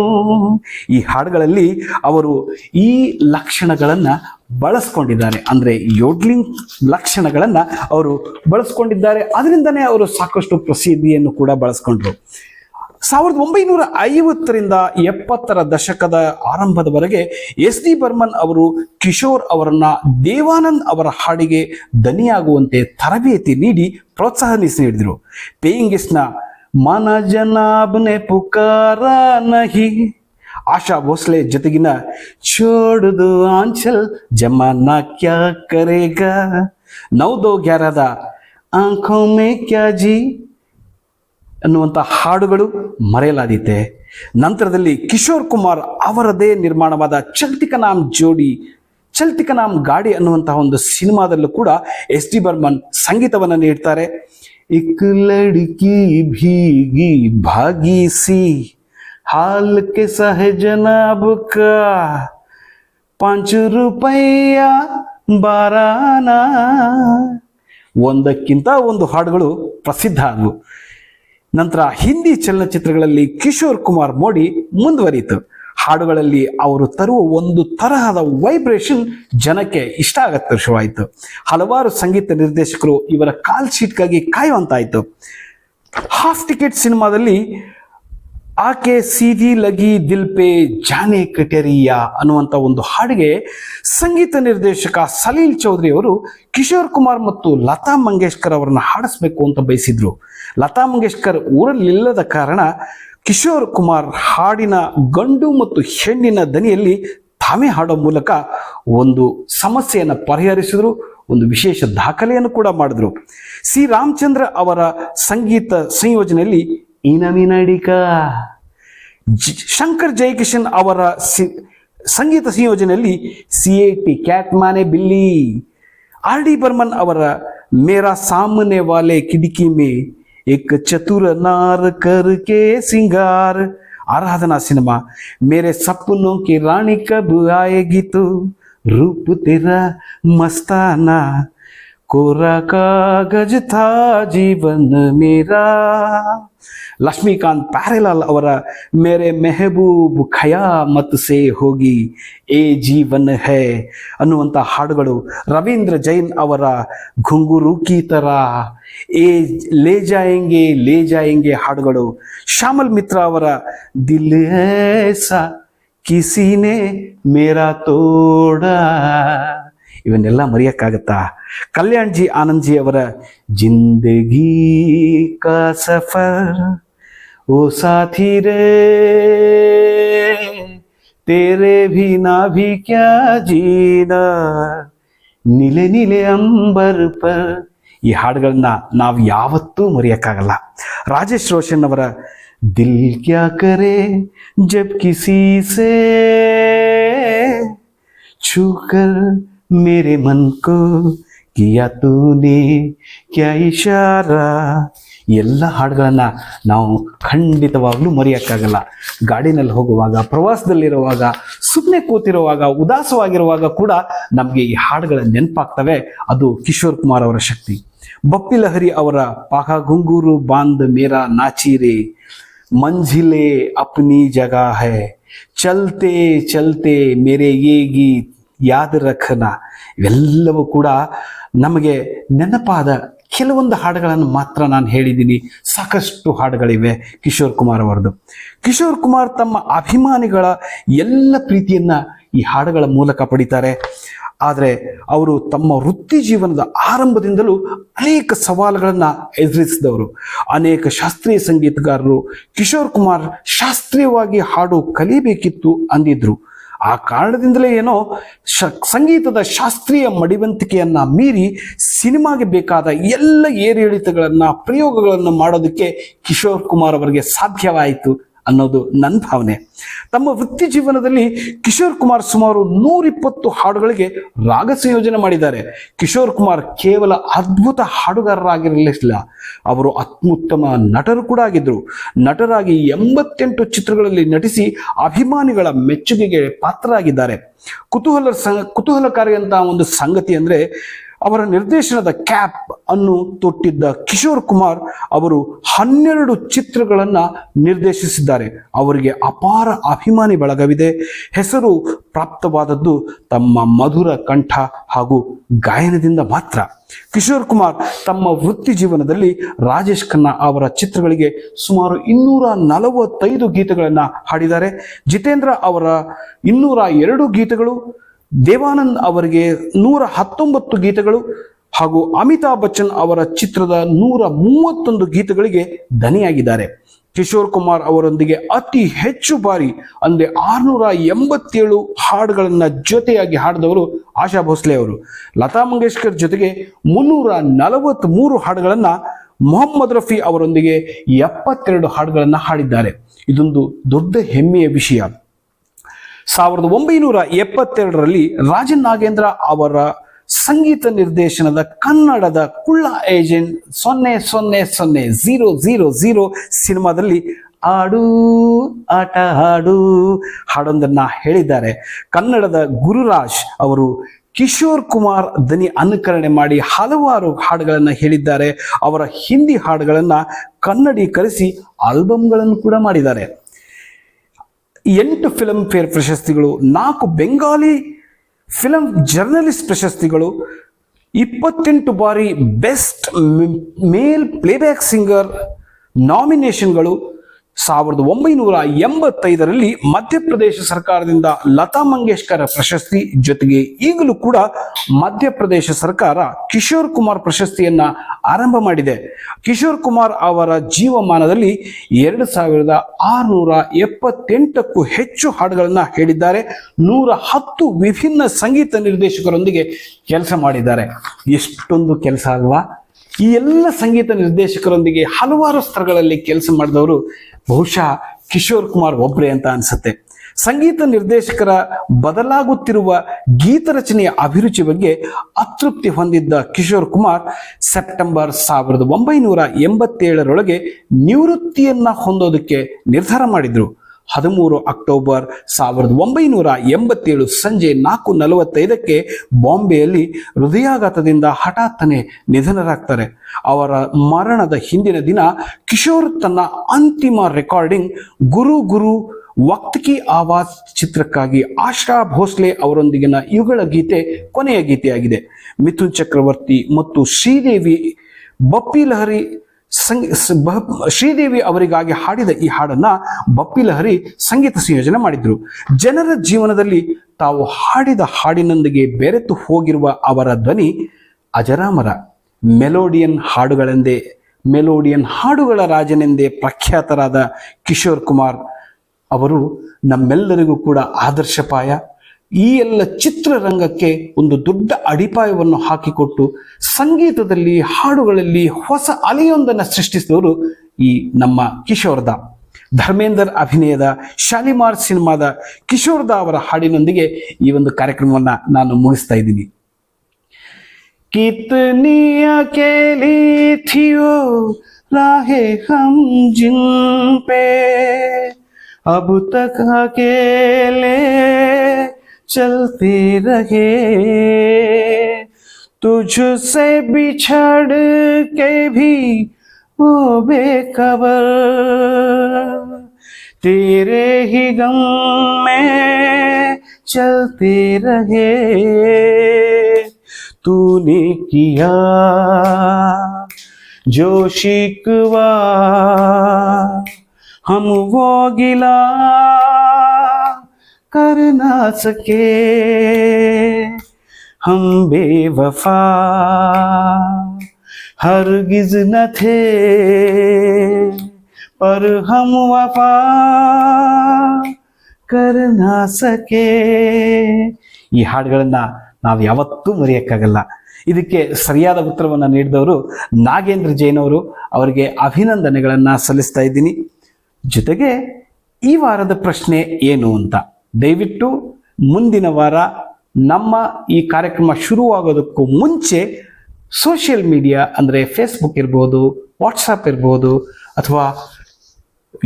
ಈ ಹಾಡುಗಳಲ್ಲಿ ಅವರು ಈ ಲಕ್ಷಣಗಳನ್ನು ಬಳಸ್ಕೊಂಡಿದ್ದಾರೆ. ಅಂದ್ರೆ ಯೋಡ್ಲಿಂಗ್ ಲಕ್ಷಣಗಳನ್ನು ಅವರು ಬಳಸ್ಕೊಂಡಿದ್ದಾರೆ. ಅದರಿಂದನೇ ಅವರು ಸಾಕಷ್ಟು ಪ್ರಸಿದ್ಧಿಯನ್ನು ಕೂಡ ಬಳಸ್ಕೊಂಡ್ರು. ಸಾವಿರದ ಒಂಬೈನೂರ ಐವತ್ತರಿಂದ ಎಪ್ಪತ್ತರ ದಶಕದ ಆರಂಭದವರೆಗೆ ಎಸ್ ಡಿ ಬರ್ಮನ್ ಅವರು, ಕಿಶೋರ್ ಅವರನ್ನ ದೇವಾನಂದ್ ಅವರ ಹಾಡಿಗೆ ದನಿಯಾಗುವಂತೆ ತರಬೇತಿ ನೀಡಿ ಪ್ರೋತ್ಸಾಹ ನೀಡಿದರು. ಪೇಯಿಂಗ್ನ ಮನ ಜನಾಬ್ನೆ ಪುಕಾರ ನಹಿ, ಆಶಾ ಭೋಸ್ಲೆ ಜೊತೆಗಿನ ಚೋಡುದು ಆಂಚಲ್ ಜಮ ಕ್ಯಾ ಕರೆಗ ನೌದೋ ಗ್ಯಾರದ ಆಂಖೋ ಮೇ ಕ್ಯಾ ಜಿ ಅನ್ನುವಂಥ ಹಾಡುಗಳು ಮರೆಯಲಾದೀತೆ. ನಂತರದಲ್ಲಿ ಕಿಶೋರ್ ಕುಮಾರ್ ಅವರದೇ ನಿರ್ಮಾಣವಾದ ಚಲ್ತಿಕ ನಾಮ್ ಜೋಡಿ, ಚಲ್ತಿಕ ನಾಮ್ ಗಾಡಿ ಅನ್ನುವಂತಹ ಒಂದು ಸಿನಿಮಾದಲ್ಲೂ ಕೂಡ ಎಸ್ ಡಿ ಬರ್ಮನ್ ಸಂಗೀತವನ್ನು ನೀಡ್ತಾರೆ. ಇಕ್ ಭೀಗಿ ಭಾಗಿಸಿ ಹಾಲ್ ಕೆ ಸಹಜನಾಬ್ ಕಾ ಪಾಂಚು ರೂಪಾಯ ಬಾರಾನ. ಒಂದಕ್ಕಿಂತ ಒಂದು ಹಾಡುಗಳು ಪ್ರಸಿದ್ಧ ಆದವು ನಂತರ ಹಿಂದಿ ಚಲನಚಿತ್ರಗಳಲ್ಲಿ ಕಿಶೋರ್ ಕುಮಾರ್ ಮೋಡಿ ಮುಂದುವರಿಯಿತು. ಹಾಡುಗಳಲ್ಲಿ ಅವರು ತರುವ ಒಂದು ತರಹದ ವೈಬ್ರೇಷನ್ ಜನಕ್ಕೆ ಇಷ್ಟ ಆಗತ್ತೆ ಶುರುವಾಯಿತು ಹಲವಾರು ಸಂಗೀತ ನಿರ್ದೇಶಕರು ಇವರ ಕಾಲ್ ಶೀಟ್ಗಾಗಿ ಕಾಯುವಂತಾಯಿತು. ಹಾಫ್ ಟಿಕೆಟ್ ಸಿನಿಮಾದಲ್ಲಿ, ಆಕೆ ಸೀದಿ ಲಗಿ ದಿಲ್ ಪೇ ಜಾನೆ ಕಟೇರಿಯಾ ಅನ್ನುವಂಥ ಒಂದು ಹಾಡಿಗೆ ಸಂಗೀತ ನಿರ್ದೇಶಕ ಸಲೀಲ್ ಚೌಧರಿ ಅವರು ಕಿಶೋರ್ ಕುಮಾರ್ ಮತ್ತು ಲತಾ ಮಂಗೇಶ್ಕರ್ ಅವರನ್ನ ಹಾಡಿಸ್ಬೇಕು ಅಂತ ಬಯಸಿದ್ರು. ಲತಾ ಮಂಗೇಶ್ಕರ್ ಊರಲ್ಲಿಲ್ಲದ ಕಾರಣ ಕಿಶೋರ್ ಕುಮಾರ್ ಹಾಡಿನ ಗಂಡು ಮತ್ತು ಹೆಣ್ಣಿನ ದನಿಯಲ್ಲಿ ತಾಮೆ ಹಾಡೋ ಮೂಲಕ ಒಂದು ಸಮಸ್ಯೆಯನ್ನು ಪರಿಹರಿಸಿದ್ರು, ಒಂದು ವಿಶೇಷ ದಾಖಲೆಯನ್ನು ಕೂಡ ಮಾಡಿದ್ರು. ಸಿ. ರಾಮಚಂದ್ರ ಅವರ ಸಂಗೀತ ಸಂಯೋಜನೆಯಲ್ಲಿ ಇನಮಿನಡಿಕ ಶಂಕರ್ ಜಯಕಿಶನ್ ಅವರ ಸಿ, ಸಂಗೀತ ಸಂಯೋಜನೆಯಲ್ಲಿ ಸಿ ಎ ಟಿ ಕ್ಯಾಟ್ ಮಾನೆ ಬಿಲ್ಲಿ ಆರ್ ಡಿ ಬರ್ಮನ್ ಅವರ ಮೇರಾ ಸಾಮನೆ ವಾಲೆ ಕಿಡಿಕಿ ಮೇ एक चतुर नार करके सिंगार। आराधना सिनेमा, मेरे सपनों की रानी कब आएगी तू? रूप तेरा मस्ताना, कोरा कागज़ था जीवन मेरा। ಲಕ್ಷ್ಮೀಕಾಂತ್ ಪ್ಯಾರೆಲಾಲ್ ಅವರ ಮೇರೆ ಮೆಹಬೂಬ್ ಮತ್ತು ಸೇ ಹೋಗಿ ಎ ಜೀವನ್ ಹೇ ಅನ್ನುವಂಥ ಹಾಡುಗಳು ರವೀಂದ್ರ ಜೈನ್ ಅವರ ಘುಂಗುರು ಕಿ ತರ, ಏ ಲೇ ಜಾಯಂಗೆ ಲೇ ಜಾಯಂಗೆ ಹಾಡುಗಳು. ಶ್ಯಾಮಲ್ ಮಿತ್ರ ಅವರ ದಿಲ್ ಕಿಸಿನೇ ಮೇರಾ ತೋಡ. ಇವನ್ನೆಲ್ಲ ಮರೆಯಕ್ಕಾಗತ್ತಾ? ಕಲ್ಯಾಣ್ ಜಿ ಆನಂದ್ ಜಿ ಅವರ ಜಿಂದಗಿ ಕಾ ಸಫರ್. ಓ ಸಾಥಿ ರೇ ತೇರೆ ಭಿ ನಾ ಭಿ ಕ್ಯಾ ಜೀನಾ ನಿಲೆ ನಿಲೆ ಅಂಬರ್ ಪರ್ ಈ ಹಾಡುಗಳನ್ನ ನಾವು ಯಾವತ್ತೂ ಮರೆಯಕ್ಕಾಗಲ್ಲ ರಾಜೇಶ್ ರೋಷನ್ ಅವರ दिल क्या करे जब किसी से छू कर मेरे मन को किया तूने क्या इशारा ಎಲ್ಲ ಹಾಡುಗಳನ್ನು ನಾವು ಖಂಡಿತವಾಗ್ಲೂ ಮರೆಯೋಕ್ಕಾಗಲ್ಲ. ಗಾಡಿನಲ್ಲಿ ಹೋಗುವಾಗ, ಪ್ರವಾಸದಲ್ಲಿರುವಾಗ ಸುಮ್ಮನೆ ಕೂತಿರುವಾಗ, ಉದಾಸವಾಗಿರುವಾಗ ಕೂಡ ನಮಗೆ ಈ ಹಾಡುಗಳ ನೆನಪಾಗ್ತವೆ. ಅದು ಕಿಶೋರ್ ಕುಮಾರ್ ಅವರ ಶಕ್ತಿ. ಬಪ್ಪಿ ಲಹರಿ ಅವರ ಪಾಕ ಗುಂಗೂರು ಬಾಂದ್ ಮೇರಾ ನಾಚೀರೆ ಮಂಜಿಲೆ ಅಪ್ನಿ ಜಗ ಹೈ, ಚಲ್ತೆ ಚಲ್ತೆ ಮೇರೆ ಯೇ ಗೀತ್, ಯಾದ ರಖನ. ಇವೆಲ್ಲವೂ ಕೂಡ ನಮಗೆ ನೆನಪಾದ ಕೆಲವೊಂದು ಹಾಡುಗಳನ್ನು ಮಾತ್ರ ನಾನು ಹೇಳಿದ್ದೀನಿ. ಸಾಕಷ್ಟು ಹಾಡುಗಳಿವೆ. ಕಿಶೋರ್ ಕುಮಾರ್ ಅವರದು ಕಿಶೋರ್ ಕುಮಾರ್ ತಮ್ಮ ಅಭಿಮಾನಿಗಳ ಎಲ್ಲ ಪ್ರೀತಿಯನ್ನ ಈ ಹಾಡುಗಳ ಮೂಲಕ ಪಡಿತಾರೆ. ಆದರೆ ಅವರು ತಮ್ಮ ವೃತ್ತಿ ಜೀವನದ ಆರಂಭದಿಂದಲೂ ಅನೇಕ ಸವಾಲುಗಳನ್ನು ಎದುರಿಸಿದವರು. ಅನೇಕ ಶಾಸ್ತ್ರೀಯ ಸಂಗೀತಗಾರರು ಕಿಶೋರ್ ಕುಮಾರ್ ಶಾಸ್ತ್ರೀಯವಾಗಿ ಹಾಡು ಕಲಿಬೇಕಿತ್ತು ಅಂದಿದ್ರು. ಆ ಕಾರಣದಿಂದಲೇ ಏನೋ ಶ, ಸಂಗೀತದ ಶಾಸ್ತ್ರೀಯ ಮಡಿವಂತಿಕೆಯನ್ನ ಮೀರಿ ಸಿನಿಮಾಗೆ ಬೇಕಾದ ಎಲ್ಲ ಏರಿಳಿತಗಳನ್ನು, ಪ್ರಯೋಗಗಳನ್ನು ಮಾಡೋದಕ್ಕೆ ಕಿಶೋರ್ ಕುಮಾರ್ ಅವರಿಗೆ ಸಾಧ್ಯವಾಯಿತು. ಅನ್ನೋದು ನನ್ನ ಭಾವನೆ. ತಮ್ಮ ವೃತ್ತಿ ಜೀವನದಲ್ಲಿ ಕಿಶೋರ್ ಕುಮಾರ್ ಸುಮಾರು ನೂರಿಪ್ಪತ್ತು ಹಾಡುಗಳಿಗೆ ರಾಗ ಸಂಯೋಜನೆ ಮಾಡಿದ್ದಾರೆ. ಕಿಶೋರ್ ಕುಮಾರ್ ಕೇವಲ ಅದ್ಭುತ ಹಾಡುಗಾರರಾಗಿರಲಿಲ್ಲ. ಅವರು ಅತ್ಯುತ್ತಮ ನಟರು ಕೂಡ ಆಗಿದ್ದರು ನಟರಾಗಿ ಎಂಬತ್ತೆಂಟು ಚಿತ್ರಗಳಲ್ಲಿ ನಟಿಸಿ ಅಭಿಮಾನಿಗಳ ಮೆಚ್ಚುಗೆಗೆ ಪಾತ್ರರಾಗಿದ್ದಾರೆ. ಕುತೂಹಲ ಕುತೂಹಲಕಾರಿಯಂತಹ ಒಂದು ಸಂಗತಿ ಅಂದ್ರೆ ಅವರ ನಿರ್ದೇಶನದ ಕ್ಯಾಪ್ ಅನ್ನು ತೊಟ್ಟಿದ್ದ ಕಿಶೋರ್ ಕುಮಾರ್ ಅವರು ಹನ್ನೆರಡು ಚಿತ್ರಗಳನ್ನು ನಿರ್ದೇಶಿಸಿದ್ದಾರೆ. ಅವರಿಗೆ ಅಪಾರ ಅಭಿಮಾನಿ ಬಳಗವಿದೆ. ಹೆಸರು ಪ್ರಾಪ್ತವಾದದ್ದು ತಮ್ಮ ಮಧುರ ಕಂಠ ಹಾಗೂ ಗಾಯನದಿಂದ ಮಾತ್ರ. ಕಿಶೋರ್ ಕುಮಾರ್ ತಮ್ಮ ವೃತ್ತಿ ಜೀವನದಲ್ಲಿ ರಾಜೇಶ್ ಖನ್ನಾ ಅವರ ಚಿತ್ರಗಳಿಗೆ ಸುಮಾರು ಇನ್ನೂರ ನಲವತ್ತೈದು ಗೀತೆಗಳನ್ನು ಹಾಡಿದ್ದಾರೆ. ಜಿತೇಂದ್ರ ಅವರ ಇನ್ನೂರ ಎರಡು ಗೀತೆಗಳು ದೇವಾನಂದ್ ಅವರಿಗೆ ನೂರ ಹತ್ತೊಂಬತ್ತು ಗೀತೆಗಳು ಹಾಗೂ ಅಮಿತಾಬ್ ಬಚ್ಚನ್ ಅವರ ಚಿತ್ರದ ನೂರ ಮೂವತ್ತೊಂದು ಗೀತೆಗಳಿಗೆ ದನಿಯಾಗಿದ್ದಾರೆ ಕಿಶೋರ್ ಕುಮಾರ್ ಅವರೊಂದಿಗೆ ಅತಿ ಹೆಚ್ಚು ಬಾರಿ, ಅಂದ್ರೆ ಆರ್ನೂರ ಎಂಬತ್ತೇಳು ಹಾಡುಗಳನ್ನ ಜೊತೆಯಾಗಿ ಹಾಡಿದವರು ಆಶಾ ಭೋಸ್ಲೆ ಅವರು. ಲತಾ ಮಂಗೇಶ್ಕರ್ ಜೊತೆಗೆ ಮುನ್ನೂರ ನಲವತ್ತ್ ಮೂರು ಹಾಡುಗಳನ್ನ ಮೊಹಮ್ಮದ್ ರಫಿ ಅವರೊಂದಿಗೆ ಎಪ್ಪತ್ತೆರಡು ಹಾಡುಗಳನ್ನ ಹಾಡಿದ್ದಾರೆ. ಇದೊಂದು ದೊಡ್ಡ ಹೆಮ್ಮೆಯ ವಿಷಯ. ಸಾವಿರದ ಒಂಬೈನೂರ ಎಪ್ಪತ್ತೆರಡರಲ್ಲಿ ರಾಜನ್ ನಾಗೇಂದ್ರ ಅವರ ಸಂಗೀತ ನಿರ್ದೇಶನದ ಕನ್ನಡದ ಕುಳ್ಳ ಏಜೆಂಟ್ ಸೊನ್ನೆ ಸೊನ್ನೆ ಸೊನ್ನೆ ಝೀರೋ ಝೀರೋ ಜೀರೋ ಸಿನಿಮಾದಲ್ಲಿ ಆಡು ಆಟ, ಹಾಡು ಹಾಡೊಂದನ್ನ ಹೇಳಿದ್ದಾರೆ. ಕನ್ನಡದ ಗುರುರಾಜ್ ಅವರು ಕಿಶೋರ್ ಕುಮಾರ್ ದನಿ ಅನುಕರಣೆ ಮಾಡಿ ಹಲವಾರು ಹಾಡುಗಳನ್ನು ಹೇಳಿದ್ದಾರೆ. ಅವರ ಹಿಂದಿ ಹಾಡುಗಳನ್ನು ಕನ್ನಡೀಕರಿಸಿ ಆಲ್ಬಮ್ಗಳನ್ನು ಕೂಡ ಮಾಡಿದ್ದಾರೆ. ಎಂಟು ಫಿಲಮ್ ಫೇರ್ ಪ್ರಶಸ್ತಿಗಳು, ನಾಲ್ಕು ಬೆಂಗಾಲಿ ಫಿಲಂ ಜರ್ನಲಿಸ್ಟ್ ಪ್ರಶಸ್ತಿಗಳು, ಇಪ್ಪತ್ತೆಂಟು ಬಾರಿ ಬೆಸ್ಟ್ ಮೇಲ್ ಪ್ಲೇಬ್ಯಾಕ್ ಸಿಂಗರ್ ನಾಮಿನೇಷನ್ಗಳು ಸಾವಿರದ ಒಂಬೈನೂರ ಎಂಬತ್ತೈದರಲ್ಲಿ ಮಧ್ಯಪ್ರದೇಶ ಸರ್ಕಾರದಿಂದ ಲತಾ ಮಂಗೇಶ್ಕರ್ ಪ್ರಶಸ್ತಿ ಜೊತೆಗೆ ಈಗಲೂ ಕೂಡ ಮಧ್ಯಪ್ರದೇಶ ಸರ್ಕಾರ ಕಿಶೋರ್ ಕುಮಾರ್ ಪ್ರಶಸ್ತಿಯನ್ನ ಆರಂಭ ಮಾಡಿದೆ. ಕಿಶೋರ್ ಕುಮಾರ್ ಅವರ ಜೀವಮಾನದಲ್ಲಿ ಎರಡು ಸಾವಿರದ ಆರುನೂರ ಎಪ್ಪತ್ತೆಂಟಕ್ಕೂ ಹೆಚ್ಚು ಹಾಡುಗಳನ್ನ ಹೇಳಿದ್ದಾರೆ. ನೂರ ಹತ್ತು ವಿಭಿನ್ನ ಸಂಗೀತ ನಿರ್ದೇಶಕರೊಂದಿಗೆ ಕೆಲಸ ಮಾಡಿದ್ದಾರೆ. ಎಷ್ಟೊಂದು ಕೆಲಸ ಅಲ್ವಾ? ಈ ಎಲ್ಲ ಸಂಗೀತ ನಿರ್ದೇಶಕರೊಂದಿಗೆ ಹಲವಾರು ಸ್ಥಳಗಳಲ್ಲಿ ಕೆಲಸ ಮಾಡಿದವರು ಬಹುಶಃ ಕಿಶೋರ್ ಕುಮಾರ್ ಒಬ್ರೆ ಅಂತ ಅನ್ಸುತ್ತೆ. ಸಂಗೀತ ನಿರ್ದೇಶಕರ ಬದಲಾಗುತ್ತಿರುವ ಗೀತ ರಚನೆಯ ಅಭಿರುಚಿ ಬಗ್ಗೆ ಅತೃಪ್ತಿ ಹೊಂದಿದ್ದ ಕಿಶೋರ್ ಕುಮಾರ್ ಸೆಪ್ಟೆಂಬರ್ ಸಾವಿರದ ಒಂಬೈನೂರ ಎಂಬತ್ತೇಳರೊಳಗೆ ನಿವೃತ್ತಿಯನ್ನ ಹೊಂದೋದಕ್ಕೆ ನಿರ್ಧಾರ ಮಾಡಿದ್ರು. ಹದಿಮೂರು ಅಕ್ಟೋಬರ್ ಸಾವಿರದ ಒಂಬೈನೂರ ಎಂಬತ್ತೇಳು ಸಂಜೆ ನಾಲ್ಕು ನಲವತ್ತೈದಕ್ಕೆ ಬಾಂಬೆಯಲ್ಲಿ ಹೃದಯಾಘಾತದಿಂದ ಹಠಾತ್ತನೆ ನಿಧನರಾಗ್ತಾರೆ. ಅವರ ಮರಣದ ಹಿಂದಿನ ದಿನ ಕಿಶೋರ್ ತನ್ನ ಅಂತಿಮ ರೆಕಾರ್ಡಿಂಗ್ ಗುರು ಗುರು ವಕ್ತಕಿ ಆವಾಜ್ ಚಿತ್ರಕ್ಕಾಗಿ ಆಶಾ ಭೋಸ್ಲೆ ಅವರೊಂದಿಗಿನ ಯುಗಳ ಗೀತೆ ಕೊನೆಯ ಗೀತೆಯಾಗಿದೆ. ಮಿಥುನ್ ಚಕ್ರವರ್ತಿ ಮತ್ತು ಶ್ರೀದೇವಿ ಬಪ್ಪಿ ಲಹರಿ ಸಂಗ ಶ್ರೀದೇವಿ ಅವರಿಗಾಗಿ ಹಾಡಿದ ಈ ಹಾಡನ್ನ ಬಪ್ಪಿಲಹರಿ ಸಂಗೀತ ಸಂಯೋಜನೆ ಮಾಡಿದ್ರು. ಜನರ ಜೀವನದಲ್ಲಿ ತಾವು ಹಾಡಿದ ಹಾಡಿನೊಂದಿಗೆ ಬೆರೆತು ಹೋಗಿರುವ ಅವರ ಧ್ವನಿ ಅಜರಾಮರ. ಮೆಲೋಡಿಯನ್ ಹಾಡುಗಳೆಂದೇ, ಮೆಲೋಡಿಯನ್ ಹಾಡುಗಳ ರಾಜನೆಂದೇ ಪ್ರಖ್ಯಾತರಾದ ಕಿಶೋರ್ ಕುಮಾರ್ ಅವರು ನಮ್ಮೆಲ್ಲರಿಗೂ ಕೂಡ ಆದರ್ಶಪಾಯ ಈ ಎಲ್ಲ ಚಿತ್ರರಂಗಕ್ಕೆ ಒಂದು ದೊಡ್ಡ ಅಡಿಪಾಯವನ್ನು ಹಾಕಿಕೊಟ್ಟು ಸಂಗೀತದಲ್ಲಿ ಹಾಡುಗಳಲ್ಲಿ ಹೊಸ ಅಲೆಯೊಂದನ್ನು ಸೃಷ್ಟಿಸಿದವರು ಈ ನಮ್ಮ ಕಿಶೋರ್ದ ಧರ್ಮೇಂದರ್ ಅಭಿನಯದ ಶಾಲಿಮಾರ್ ಸಿನಿಮಾದ ಕಿಶೋರ್ ದಾ ಅವರ ಹಾಡಿನೊಂದಿಗೆ ಈ ಒಂದು ಕಾರ್ಯಕ್ರಮವನ್ನ ನಾನು ಮುಗಿಸ್ತಾ ಇದ್ದೀನಿ कितनी अकेली थी वो राहें हम जिन पे अब तक अकेले चलते रहे। तुझसे बिछड़ के भी वो बेखबर। तेरे ही गम में चलते रहे। तूने किया जो शिकवा। हम वो गिला कर ना सके हम बेवफा हरगिज न थे पर हम वफा कर ना सके ಈ ಹಾಡುಗಳನ್ನ ನಾವು ಯಾವತ್ತೂ ಮರೆಯಕ್ಕಾಗಲ್ಲ ಇದಕ್ಕೆ ಸರಿಯಾದ ಉತ್ತರವನ್ನು ನೀಡಿದವರು ನಾಗೇಂದ್ರ ಜೈನ್ ಅವರು ಅವರಿಗೆ ಅಭಿನಂದನೆಗಳನ್ನ ಸಲ್ಲಿಸ್ತಾ ಇದ್ದೀನಿ ಜೊತೆಗೆ ಈ ವಾರದ ಪ್ರಶ್ನೆ ಏನು ಅಂತ ದಯವಿಟ್ಟು ಮುಂದಿನ ವಾರ ನಮ್ಮ ಈ ಕಾರ್ಯಕ್ರಮ ಶುರುವಾಗೋದಕ್ಕೂ ಮುಂಚೆ ಸೋಷಿಯಲ್ ಮೀಡಿಯಾ ಅಂದರೆ ಫೇಸ್ಬುಕ್ ಇರ್ಬೋದು ವಾಟ್ಸಪ್ ಇರ್ಬೋದು ಅಥವಾ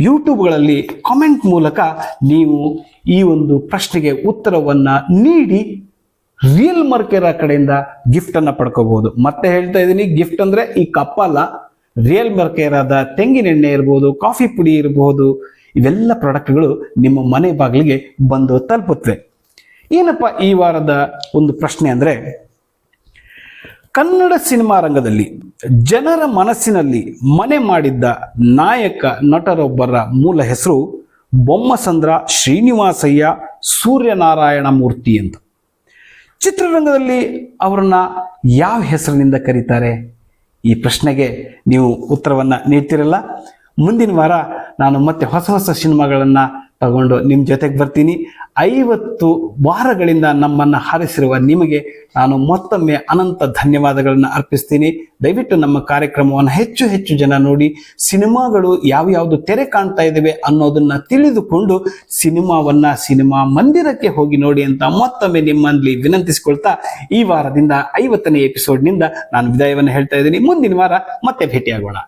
ಯೂಟ್ಯೂಬ್ಗಳಲ್ಲಿ ಕಾಮೆಂಟ್ ಮೂಲಕ ನೀವು ಈ ಒಂದು ಪ್ರಶ್ನೆಗೆ ಉತ್ತರವನ್ನು ನೀಡಿ ರಿಯಲ್ ಮರ್ಕೆರ ಕಡೆಯಿಂದ ಗಿಫ್ಟನ್ನು ಪಡ್ಕೋಬಹುದು. ಮತ್ತೆ ಹೇಳ್ತಾ ಇದ್ದೀನಿ ಗಿಫ್ಟ್ ಅಂದರೆ ಈ ಕಪ್ಪಲ್ಲ ರಿಯಲ್ ಮರ್ಕೆರಾದ ತೆಂಗಿನೆಣ್ಣೆ ಇರ್ಬೋದು ಕಾಫಿ ಪುಡಿ ಇರಬಹುದು ಇವೆಲ್ಲ ಪ್ರಾಡಕ್ಟ್ಗಳು ನಿಮ್ಮ ಮನೆ ಬಾಗಿಲಿಗೆ ಬಂದು ತಲುಪುತ್ತವೆ. ಏನಪ್ಪ ಈ ವಾರದ ಒಂದು ಪ್ರಶ್ನೆ ಅಂದರೆ, ಕನ್ನಡ ಸಿನಿಮಾ ರಂಗದಲ್ಲಿ ಜನರ ಮನಸ್ಸಿನಲ್ಲಿ ಮನೆ ಮಾಡಿದ್ದ ನಾಯಕ, ನಟರೊಬ್ಬರ ಮೂಲ ಹೆಸರು ಬೊಮ್ಮಸಂದ್ರ ಶ್ರೀನಿವಾಸಯ್ಯ ಸೂರ್ಯನಾರಾಯಣ ಮೂರ್ತಿ ಅಂತ. ಚಿತ್ರರಂಗದಲ್ಲಿ ಅವರನ್ನ ಯಾವ ಹೆಸರಿನಿಂದ ಕರೀತಾರೆ? ಈ ಪ್ರಶ್ನೆಗೆ ನೀವು ಉತ್ತರವನ್ನು ನೀಡ್ತಿರಲ್ಲ? ಮುಂದಿನ ವಾರ ನಾನು ಮತ್ತೆ ಹೊಸ ಹೊಸ ಸಿನಿಮಾಗಳನ್ನು ತಗೊಂಡು ನಿಮ್ಮ ಜೊತೆಗೆ ಬರ್ತೀನಿ. ಐವತ್ತು ವಾರಗಳಿಂದ ನಮ್ಮನ್ನು ಹಾರಿಸಿರುವ ನಿಮಗೆ ನಾನು ಮತ್ತೊಮ್ಮೆ ಅನಂತ ಧನ್ಯವಾದಗಳನ್ನು ಅರ್ಪಿಸ್ತೀನಿ. ದಯವಿಟ್ಟು ನಮ್ಮ ಕಾರ್ಯಕ್ರಮವನ್ನು ಹೆಚ್ಚು ಹೆಚ್ಚು ಜನ ನೋಡಿ, ಸಿನಿಮಾಗಳು ಯಾವ್ಯಾವುದು ತೆರೆ ಕಾಣ್ತಾ ಇದ್ದಾವೆ ಅನ್ನೋದನ್ನು ತಿಳಿದುಕೊಂಡು ಸಿನಿಮಾವನ್ನು ಸಿನಿಮಾ ಮಂದಿರಕ್ಕೆ ಹೋಗಿ ನೋಡಿ ಅಂತ ಮತ್ತೊಮ್ಮೆ ನಿಮ್ಮಲ್ಲಿ ವಿನಂತಿಸಿಕೊಳ್ತಾ ಈ ವಾರದಿಂದ ಐವತ್ತನೇ ಎಪಿಸೋಡ್ನಿಂದ ನಾನು ವಿದಾಯವನ್ನು ಹೇಳ್ತಾ ಇದ್ದೀನಿ. ಮುಂದಿನ ವಾರ ಮತ್ತೆ ಭೇಟಿಯಾಗೋಣ.